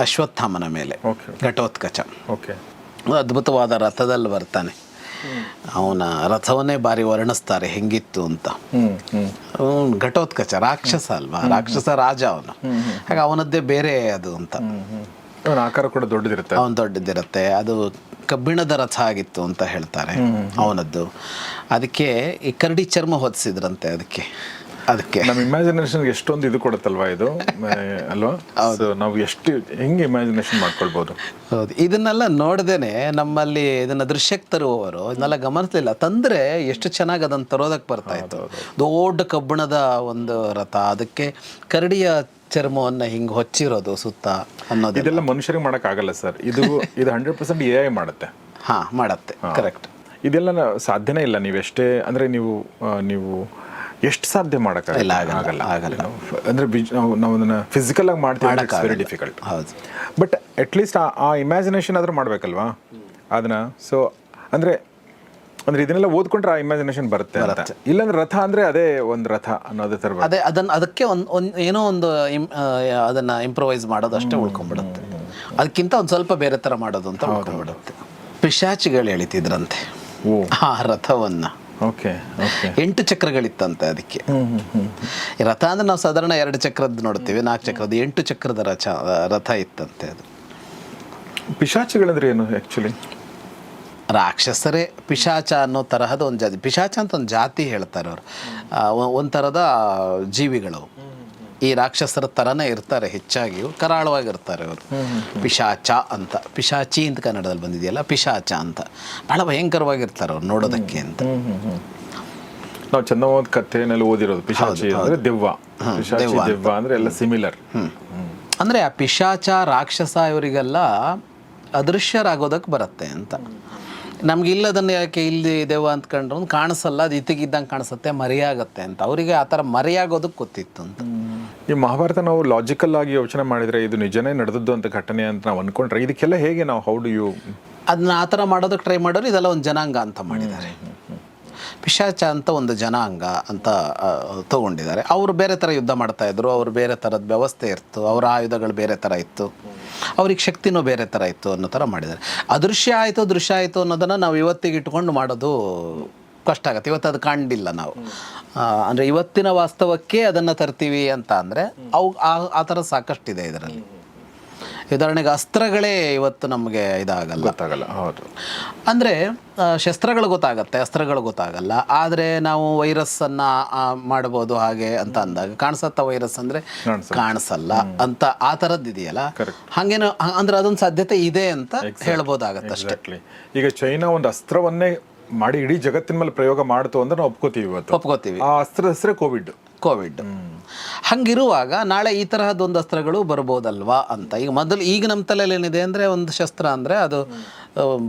ಅಶ್ವತ್ಥಾಮನ ಮೇಲೆ ಘಟೋತ್ಕಚ. ಓಕೆ ಅದ್ಭುತವಾದ ರಥದಲ್ಲಿ ಬರ್ತಾನೆ. ಅವನ ರಥವನ್ನೇ ಬಾರಿ ವರ್ಣಿಸ್ತಾರೆ ಹೆಂಗಿತ್ತು ಅಂತ. ಘಟೋತ್ಕಚ ರಾಕ್ಷಸ ಅಲ್ವಾ? ರಾಕ್ಷಸ ರಾಜ ಅವನು. ಹಾಗೆ ಅವನದ್ದೇ ಬೇರೆ ಅದು ಅಂತ. ಅವನ ಆಕಾರ ಕೂಡ ದೊಡ್ಡದಿರುತ್ತೆ. ಅವನು ದೊಡ್ಡದಿರುತ್ತೆ. ಅದು ಕಬ್ಬಿಣದ ರಥ ಆಗಿತ್ತು ಅಂತ ಹೇಳ್ತಾರೆ ಅವನದ್ದು. ಅದಕ್ಕೆ ಈ ಕರಡಿ ಚರ್ಮ ಹೊದಿಸಿದ್ರಂತೆ ಅದಕ್ಕೆ. ಅದಕ್ಕೆ. ನಮ್ಮ ಇಮ್ಯಾಜಿನೇಷನ್ ಎಷ್ಟೊಂದು ಇದು ಕೊಡುತ್ತಲ್ವಾ ಇದು? ಅಲ್ವಾ? ನಾವು ಎಷ್ಟು ಹೆಂಗೆ ಇಮ್ಯಾಜಿನೇಷನ್ ಮಾಡ್ಕೊಳ್ಬೋದು? ಹೌದು. ಇದನ್ನೆಲ್ಲ ನೋಡ್ದೇನೆ ನಮ್ಮಲ್ಲಿ ಇದನ್ನ ದೃಶ್ಯಕ್ಕೆ ತರುವವರು ಇದನ್ನೆಲ್ಲ ಗಮನಿಸಲಿಲ್ಲ. ತಂದ್ರೆ ಎಷ್ಟು ಚೆನ್ನಾಗಿ ಅದನ್ನ ತರೋದಕ್ಕೆ ಬರ್ತಾ ಇತ್ತು. ದೊಡ್ಡ ಕಬ್ಬಿಣದ ಒಂದು ರಥ ಅದಕ್ಕೆ ಕರಡಿಯ ಚರ್ಮವನ್ನ ಹಿಂಗ್ ಹೊಚ್ಚಿರೋದು ಸುತ್ತ ಅನ್ನೋದು ಇದೆಲ್ಲ ಮನುಷ್ಯರಿಗೆ ಮಾಡಕ್ ಆಗಲ್ಲ ಸರ್. ಇದು ಇದು ಹಂಡ್ರೆಡ್ ಪರ್ಸೆಂಟ್ ಎ ಐ ಮಾಡುತ್ತೆ. ಹಾ ಮಾಡತ್ತೆ. ಕರೆಕ್ಟ್ ಇದೆಲ್ಲ ಸಾಧ್ಯನೇ ಇಲ್ಲ ನೀವೆಷ್ಟೇ ಅಂದ್ರೆ ನೀವು ನೀವು ಎಷ್ಟು ಸಾಧ್ಯ ಮಾಡೋಕ್ಕಾಗಲ್ಲ? ಆಗಲ್ಲ, ಆಗಲ್ಲ. ಅಂದ್ರೆ ನಾವು ಅದನ್ನ ಫಿಸಿಕಲ್ ಆಗಿ ಮಾಡ್ತೀವಿ ವೆರಿ. ಡಿಫಿಕಲ್ಟ್ ಹೌದು. ಬಟ್ ಅಟ್ಲೀಸ್ಟ್ ಆ ಇಮ್ಯಾಜಿನೇಷನ್ ಆದರೂ ಮಾಡಬೇಕಲ್ವಾ? ಅದನ್ನ? ಸೊ ಅಂದ್ರೆ ಅಂದ್ರೆ ಇದನ್ನೆಲ್ಲ ಓದ್ಕೊಂಡ್ರೆ ಆ ಇಮ್ಯಾಜಿನೇಷನ್ ಬರುತ್ತೆ ಇಲ್ಲಾಂದ್ರೆ ರಥ ಅಂದ್ರೆ ಅದೇ ಒಂದು ರಥ ಅನ್ನೋದೇ ತರ ಅದೇ ಅದನ್ನ ಅದಕ್ಕೆ ಒಂದು ಒಂದು ಏನೋ ಒಂದು ಅದನ್ನ ಇಂಪ್ರೊವೈಸ್ ಮಾಡೋದು ಅಷ್ಟೇ ಉಳ್ಕೊಂಡ್ಬಿಡುತ್ತೆ. ಅದಕ್ಕಿಂತ ಒಂದು ಸ್ವಲ್ಪ ಬೇರೆ ಥರ ಮಾಡೋದು ಅಂತ ಉಳ್ಕೊಂಡ್ಬಿಡುತ್ತೆ. ಪಿಶಾಚಿಗಳು ಎಳಿತಿದ್ರಂತೆ. ಆ ರಥವನ್ನ. ಓಕೆ ಎಂಟು ಚಕ್ರಗಳಿತ್ತಂತೆ ಅದಕ್ಕೆ. ರಥ ಅಂದ್ರೆ ನಾವು ಸಾಧಾರಣ ಎರಡು ಚಕ್ರದ್ದು ನೋಡ್ತೀವಿ ನಾಲ್ಕು ಚಕ್ರದ್ದು ಎಂಟು ಚಕ್ರದ ರಚ ರಥ ಇತ್ತಂತೆ ಅದು. ಪಿಶಾಚಿಗಳಂದ್ರೆ ಏನು ಆ್ಯಕ್ಚುಲಿ ರಾಕ್ಷಸರೇ ಪಿಶಾಚ ಅನ್ನೋ ತರಹದ ಒಂದು ಜಾತಿ ಪಿಶಾಚ ಅಂತ ಒಂದು ಜಾತಿ ಹೇಳ್ತಾರೆ ಅವರು. ಒಂದು ಥರದ ಜೀವಿಗಳು. ಈ ರಾಕ್ಷಸರ ಥರನೇ ಇರ್ತಾರೆ ಹೆಚ್ಚಾಗಿ. ಕರಾಳವಾಗಿರ್ತಾರೆ ಅವರು ಪಿಶಾಚ ಅಂತ. ಪಿಶಾಚಿ ಅಂತ ಕನ್ನಡದಲ್ಲಿ ಬಂದಿದೆಯಲ್ಲ ಪಿಶಾಚ ಅಂತ. ಬಹಳ ಭಯಂಕರವಾಗಿರ್ತಾರೆ ಅವ್ರು ನೋಡೋದಕ್ಕೆ ಅಂತ. ನಾವು ಚಂದಮಾವತ್ ಕಥೆನಲ್ಲಿ ಓದಿರೋದು ಪಿಶಾಚಿ ಅಂದ್ರೆ ದೆವ್ವ. ಪಿಶಾಚಿ ದೆವ್ವ ಅಂದ್ರೆ ಎಲ್ಲ ಸಿಮಿಲರ್ ಅಂದರೆ ಆ ಪಿಶಾಚ ರಾಕ್ಷಸ ಇವರಿಗೆಲ್ಲ ಅದೃಶ್ಯರಾಗೋದಕ್ಕೆ ಬರುತ್ತೆ ಅಂತ. ನಮ್ಗೆ ಇಲ್ಲದನ್ನು ಯಾಕೆ ಇಲ್ಲಿ ದೇವ ಅಂದ್ಕೊಂಡ್ರು ಕಾಣಿಸಲ್ಲ ಅದು ಇತ್ತಿಗಿದ್ದಂಗೆ ಕಾಣಿಸುತ್ತೆ ಮರೆಯಾಗತ್ತೆ ಅಂತ. ಅವರಿಗೆ ಆ ಥರ ಮರೆಯಾಗೋದಕ್ಕೆ ಗೊತ್ತಿತ್ತು ಅಂತ. ಈ ಮಹಾಭಾರತ ನಾವು ಲಾಜಿಕಲ್ ಆಗಿ ಯೋಚನೆ ಮಾಡಿದರೆ ಇದು ನಿಜನೇ ನಡೆದದ್ದು ಅಂತ ಘಟನೆ ಅಂತ ನಾವು ಅನ್ಕೊಂಡ್ರೆ ಇದಕ್ಕೆಲ್ಲ ಹೇಗೆ ನಾವು ಹೌ ಡು ಯು ಅದನ್ನ ಆ ಥರ ಮಾಡೋದಕ್ಕೆ ಟ್ರೈ ಮಾಡೋರು ಇದೆಲ್ಲ ಒಂದು ಜನಾಂಗ ಅಂತ ಮಾಡಿದ್ದಾರೆ. ಪಿಶಾಚ ಅಂತ ಒಂದು ಜನಾಂಗ ಅಂತ ತಗೊಂಡಿದ್ದಾರೆ. ಅವರು ಬೇರೆ ಥರ ಯುದ್ಧ ಮಾಡ್ತಾ ಇದ್ರು, ಅವರು ಬೇರೆ ಥರದ ವ್ಯವಸ್ಥೆ ಇತ್ತು ಅವರ ಆಯುಧಗಳು ಬೇರೆ ಥರ ಇತ್ತು, ಅವ್ರಿಗೆ ಶಕ್ತಿನೂ ಬೇರೆ ಥರ ಇತ್ತು ಅನ್ನೋ ಥರ ಮಾಡಿದ್ದಾರೆ. ಅದೃಶ್ಯ ಆಯಿತು, ದೃಶ್ಯ ಆಯಿತು ಅನ್ನೋದನ್ನು ನಾವು ಇವತ್ತಿಗೆ ಇಟ್ಕೊಂಡು ಮಾಡೋದು ಕಷ್ಟ ಆಗುತ್ತೆ. ಇವತ್ತು ಅದು ಕಾಣಲಿಲ್ಲ ನಾವು. ಅಂದರೆ ಇವತ್ತಿನ ವಾಸ್ತವಕ್ಕೆ ಅದನ್ನು ತರ್ತೀವಿ ಅಂತ ಅಂದರೆ, ಅವು ಆ ಥರ ಸಾಕಷ್ಟಿದೆ ಇದರಲ್ಲಿ. ಉದಾಹರಣೆಗೆ ಅಸ್ತ್ರಗಳೇ ಇವತ್ತು ನಮಗೆ ಇದಾಗಲ್ಲ. ಗೊತ್ತಾಗಲ್ಲ ಹೌದು. ಅಂದರೆ ಶಸ್ತ್ರಗಳು ಗೊತ್ತಾಗತ್ತೆ ಅಸ್ತ್ರಗಳು ಗೊತ್ತಾಗಲ್ಲ. ಆದರೆ ನಾವು ವೈರಸ್ಸನ್ನು ಮಾಡ್ಬೋದು ಹಾಗೆ ಅಂತ ಅಂದಾಗ ಕಾಣಿಸತ್ತ ವೈರಸ್ ಅಂದರೆ ಕಾಣಿಸಲ್ಲ. ಅಂತ ಆ ಥರದ್ದು ಇದೆಯಲ್ಲ? ಹಾಗೇನೋ ಅಂದ್ರೆ ಅದೊಂದು ಸಾಧ್ಯತೆ ಇದೆ ಅಂತ ಹೇಳ್ಬೋದಾಗತ್ತೆ ಅಷ್ಟೇ. ಈಗ ಚೈನಾ ಒಂದು ಅಸ್ತ್ರವನ್ನೇ ಮಾಡಿ ಇಡೀ ಜಗತ್ತಿನ ಮೇಲೆ ಪ್ರಯೋಗ ಮಾಡ್ತು ಅಂದ್ರೆ ನಾವು ಒಪ್ಕೋತೀವಿ ಇವತ್ತು. ಒಪ್ಕೋತೀವಿ. ಆ ಅಸ್ತ್ರ ಹೆಸರೇ ಕೋವಿಡ್. ಕೋವಿಡ್. ಹಂಗಿರುವಾಗ ನಾಳೆ ಈ ತರಹದೊಂದು ಅಸ್ತ್ರಗಳು ಬರ್ಬೋದಲ್ವಾ ಅಂತ. ಈಗ ಮೊದಲು ಈಗ ನಮ್ಮ ತಲೆಯಲ್ಲಿ ಏನಿದೆ ಅಂದರೆ ಒಂದು ಶಸ್ತ್ರ ಅಂದರೆ ಅದು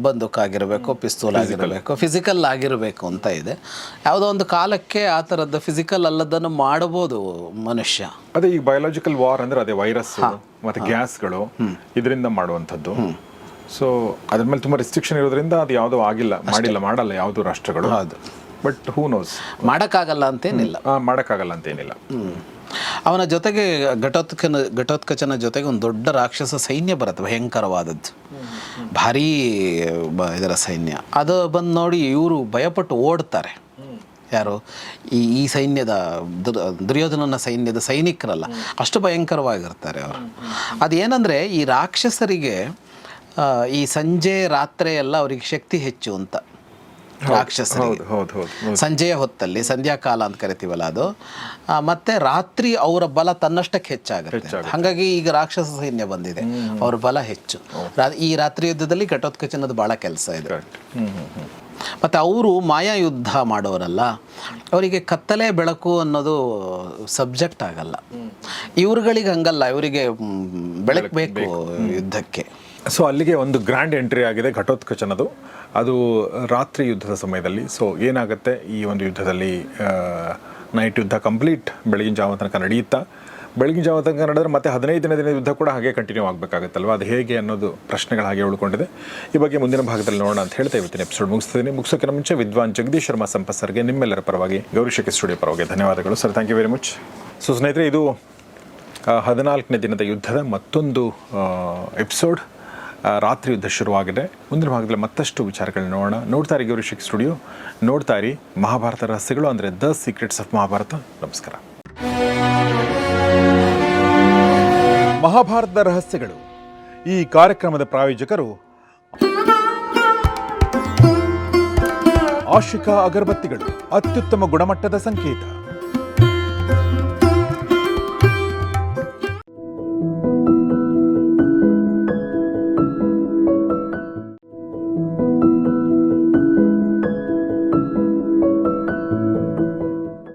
ಬಂದೂಕಾಗಿರಬೇಕು ಪಿಸ್ತೂಲ್ ಆಗಿರಬೇಕು ಫಿಸಿಕಲ್ ಆಗಿರಬೇಕು ಅಂತ ಇದೆ. ಯಾವುದೋ ಒಂದು ಕಾಲಕ್ಕೆ ಆ ಥರದ್ದು ಫಿಸಿಕಲ್ ಅಲ್ಲದನ್ನು ಮಾಡಬಹುದು ಮನುಷ್ಯ. ಅದೇ ಈ ಬಯೋಲಾಜಿಕಲ್ ವಾರ್ ಅಂದ್ರೆ ಅದೇ ವೈರಸ್ ಮತ್ತೆ ಗ್ಯಾಸ್ಗಳು ಇದರಿಂದ ಮಾಡುವಂಥದ್ದು. ಸೊ ಅದ್ರ ಮೇಲೆ ತುಂಬಾ ರೆಸ್ಟ್ರಿಕ್ಷನ್ ಇರೋದ್ರಿಂದ ಅದು ಯಾವುದೂ ಆಗಿಲ್ಲ ಮಾಡಿಲ್ಲ ಮಾಡಲ್ಲ ಯಾವುದು ರಾಷ್ಟ್ರಗಳು. ಹೌದು. ಬಟ್ ಹೂ ನೋಸ್ ಮಾಡೋಕ್ಕಾಗಲ್ಲ ಅಂತೇನಿಲ್ಲ. ಮಾಡೋಕ್ಕಾಗಲ್ಲ ಅಂತೇನಿಲ್ಲ. ಅವನ ಜೊತೆಗೆ ಘಟೋತ್ಕನ ಘಟೋತ್ಕಚನ ಜೊತೆಗೆ ಒಂದು ದೊಡ್ಡ ರಾಕ್ಷಸ ಸೈನ್ಯ ಬರುತ್ತೆ ಭಯಂಕರವಾದದ್ದು. ಭಾರೀ ಬ- ಇದರ ಸೈನ್ಯ. ಅದು ಬಂದು ನೋಡಿ ಇವರು ಭಯಪಟ್ಟು ಓಡ್ತಾರೆ. ಯಾರು? ಈ ಈ ಸೈನ್ಯದ ದುರ್- ದುರ್ಯೋಧನನ ಸೈನ್ಯದ ಸೈನಿಕರಲ್ಲ. ಅಷ್ಟು ಭಯಂಕರವಾಗಿರ್ತಾರೆ ಅವರು. ಅದೇನಂದರೆ ಈ ರಾಕ್ಷಸರಿಗೆ ಈ ಸಂಜೆ ರಾತ್ರಿ ಎಲ್ಲ ಅವರಿಗೆ ಶಕ್ತಿ ಹೆಚ್ಚು ಅಂತ. ರಾಕ್ಷಸರಿಗೆ. ಹೌದು ಹೌದು ಹೌದು ಸಂಜೆಯ ಹೊತ್ತಲ್ಲಿ ಸಂಧ್ಯಾಕಾಲ ಅಂತ ಕರಿತೀವಲ್ಲ ಅದು ಮತ್ತೆ ರಾತ್ರಿ ಅವರ ಬಲ ತನ್ನಷ್ಟಕ್ಕೆ ಹೆಚ್ಚಾಗುತ್ತೆ. ಹಾಗಾಗಿ ಈಗ ರಾಕ್ಷಸ ಸೈನ್ಯ ಬಂದಿದೆ. ಅವ್ರ ಬಲ ಹೆಚ್ಚು. ಈ ರಾತ್ರಿ ಯುದ್ಧದಲ್ಲಿ ಘಟೋತ್ಕಚನದ ಬಹಳ ಕೆಲಸ ಇದೆ. ಮತ್ತು ಅವರು ಮಾಯಾ ಯುದ್ಧ ಮಾಡೋರಲ್ಲ ಅವರಿಗೆ ಕತ್ತಲೆ ಬೆಳಕು ಅನ್ನೋದು ಸಬ್ಜೆಕ್ಟ್ ಆಗಲ್ಲ. ಇವ್ರುಗಳಿಗೆ ಹಂಗಲ್ಲ ಇವರಿಗೆ ಬೆಳಕು ಬೇಕು ಯುದ್ಧಕ್ಕೆ. ಸೊ ಅಲ್ಲಿಗೆ ಒಂದು ಗ್ರ್ಯಾಂಡ್ ಎಂಟ್ರಿ ಆಗಿದೆ ಘಟೋತ್ಕಚನದು. ಅದು ರಾತ್ರಿ ಯುದ್ಧದ ಸಮಯದಲ್ಲಿ. ಸೊ ಏನಾಗುತ್ತೆ? ಈ ಒಂದು ಯುದ್ಧದಲ್ಲಿ ನೈಟ್ ಯುದ್ಧ ಕಂಪ್ಲೀಟ್. ಬೆಳಗಿನ ಜಾವ ತನಕ ನಡೆಯುತ್ತಾ? ಬೆಳಗಿನ ಜಾವ ತನಕ ನಡೆದ್ರೆ ಮತ್ತೆ ಹದಿನೈದು ದಿನದ ಯುದ್ಧ ಕೂಡ ಹಾಗೆ ಕಂಟಿನ್ಯೂ ಆಗಬೇಕಾಗತ್ತಲ್ವ? ಅದು ಹೇಗೆ ಅನ್ನೋದು ಪ್ರಶ್ನೆಗಳು ಹಾಗೆ ಉಳ್ಕೊಂಡಿದೆ. ಈ ಬಗ್ಗೆ ಮುಂದಿನ ಭಾಗದಲ್ಲಿ ನೋಡೋಣ ಅಂತ ಹೇಳ್ತಾ ಇವತ್ತಿನ ಎಪಿಸೋಡ್ ಮುಗಿಸ್ತಿದ್ದೀನಿ. ಮುಗಿಸೋಕ್ಕಿಂತ ಮುಂಚೆ ವಿದ್ವಾನ್ ಜಗದೀಶ್ ಶರ್ಮಾ ಸಂಪಸರ್ಗೆ ನಿಮ್ಮೆಲ್ಲರ ಪರವಾಗಿ ಗೌರಿಶಕ್ಕೆ ಸ್ಟುಡಿಯೋ ಪರವಾಗಿ ಧನ್ಯವಾದಗಳು. Sir thank you very much so ಸ್ನೇಹಿತರೆ, ಇದು ಹದಿನಾಲ್ಕನೇ ದಿನದ ಯುದ್ಧದ ಮತ್ತೊಂದು ಎಪಿಸೋಡ್ ರಾತ್ರಿ ಯುದ್ಧ ಶುರುವಾಗಿದೆ. ಮುಂದಿನ ಭಾಗದಲ್ಲಿ ಮತ್ತಷ್ಟು ವಿಚಾರಗಳನ್ನ ನೋಡೋಣ. ನೋಡ್ತಾ ಇರಿ ಗೌರಿಶಿಕ್ ಸ್ಟುಡಿಯೋ. ನೋಡ್ತಾ ಇರಿ ಮಹಾಭಾರತ ರಹಸ್ಯಗಳು ಅಂದರೆ ದ ಸೀಕ್ರೆಟ್ಸ್ ಆಫ್ ಮಹಾಭಾರತ. ನಮಸ್ಕಾರ. ಮಹಾಭಾರತದ ರಹಸ್ಯಗಳು. ಈ ಕಾರ್ಯಕ್ರಮದ ಪ್ರಾಯೋಜಕರು ಆಶಿಕಾ ಅಗರಬತ್ತಿಗಳು. ಅತ್ಯುತ್ತಮ ಗುಣಮಟ್ಟದ ಸಂಕೇತ.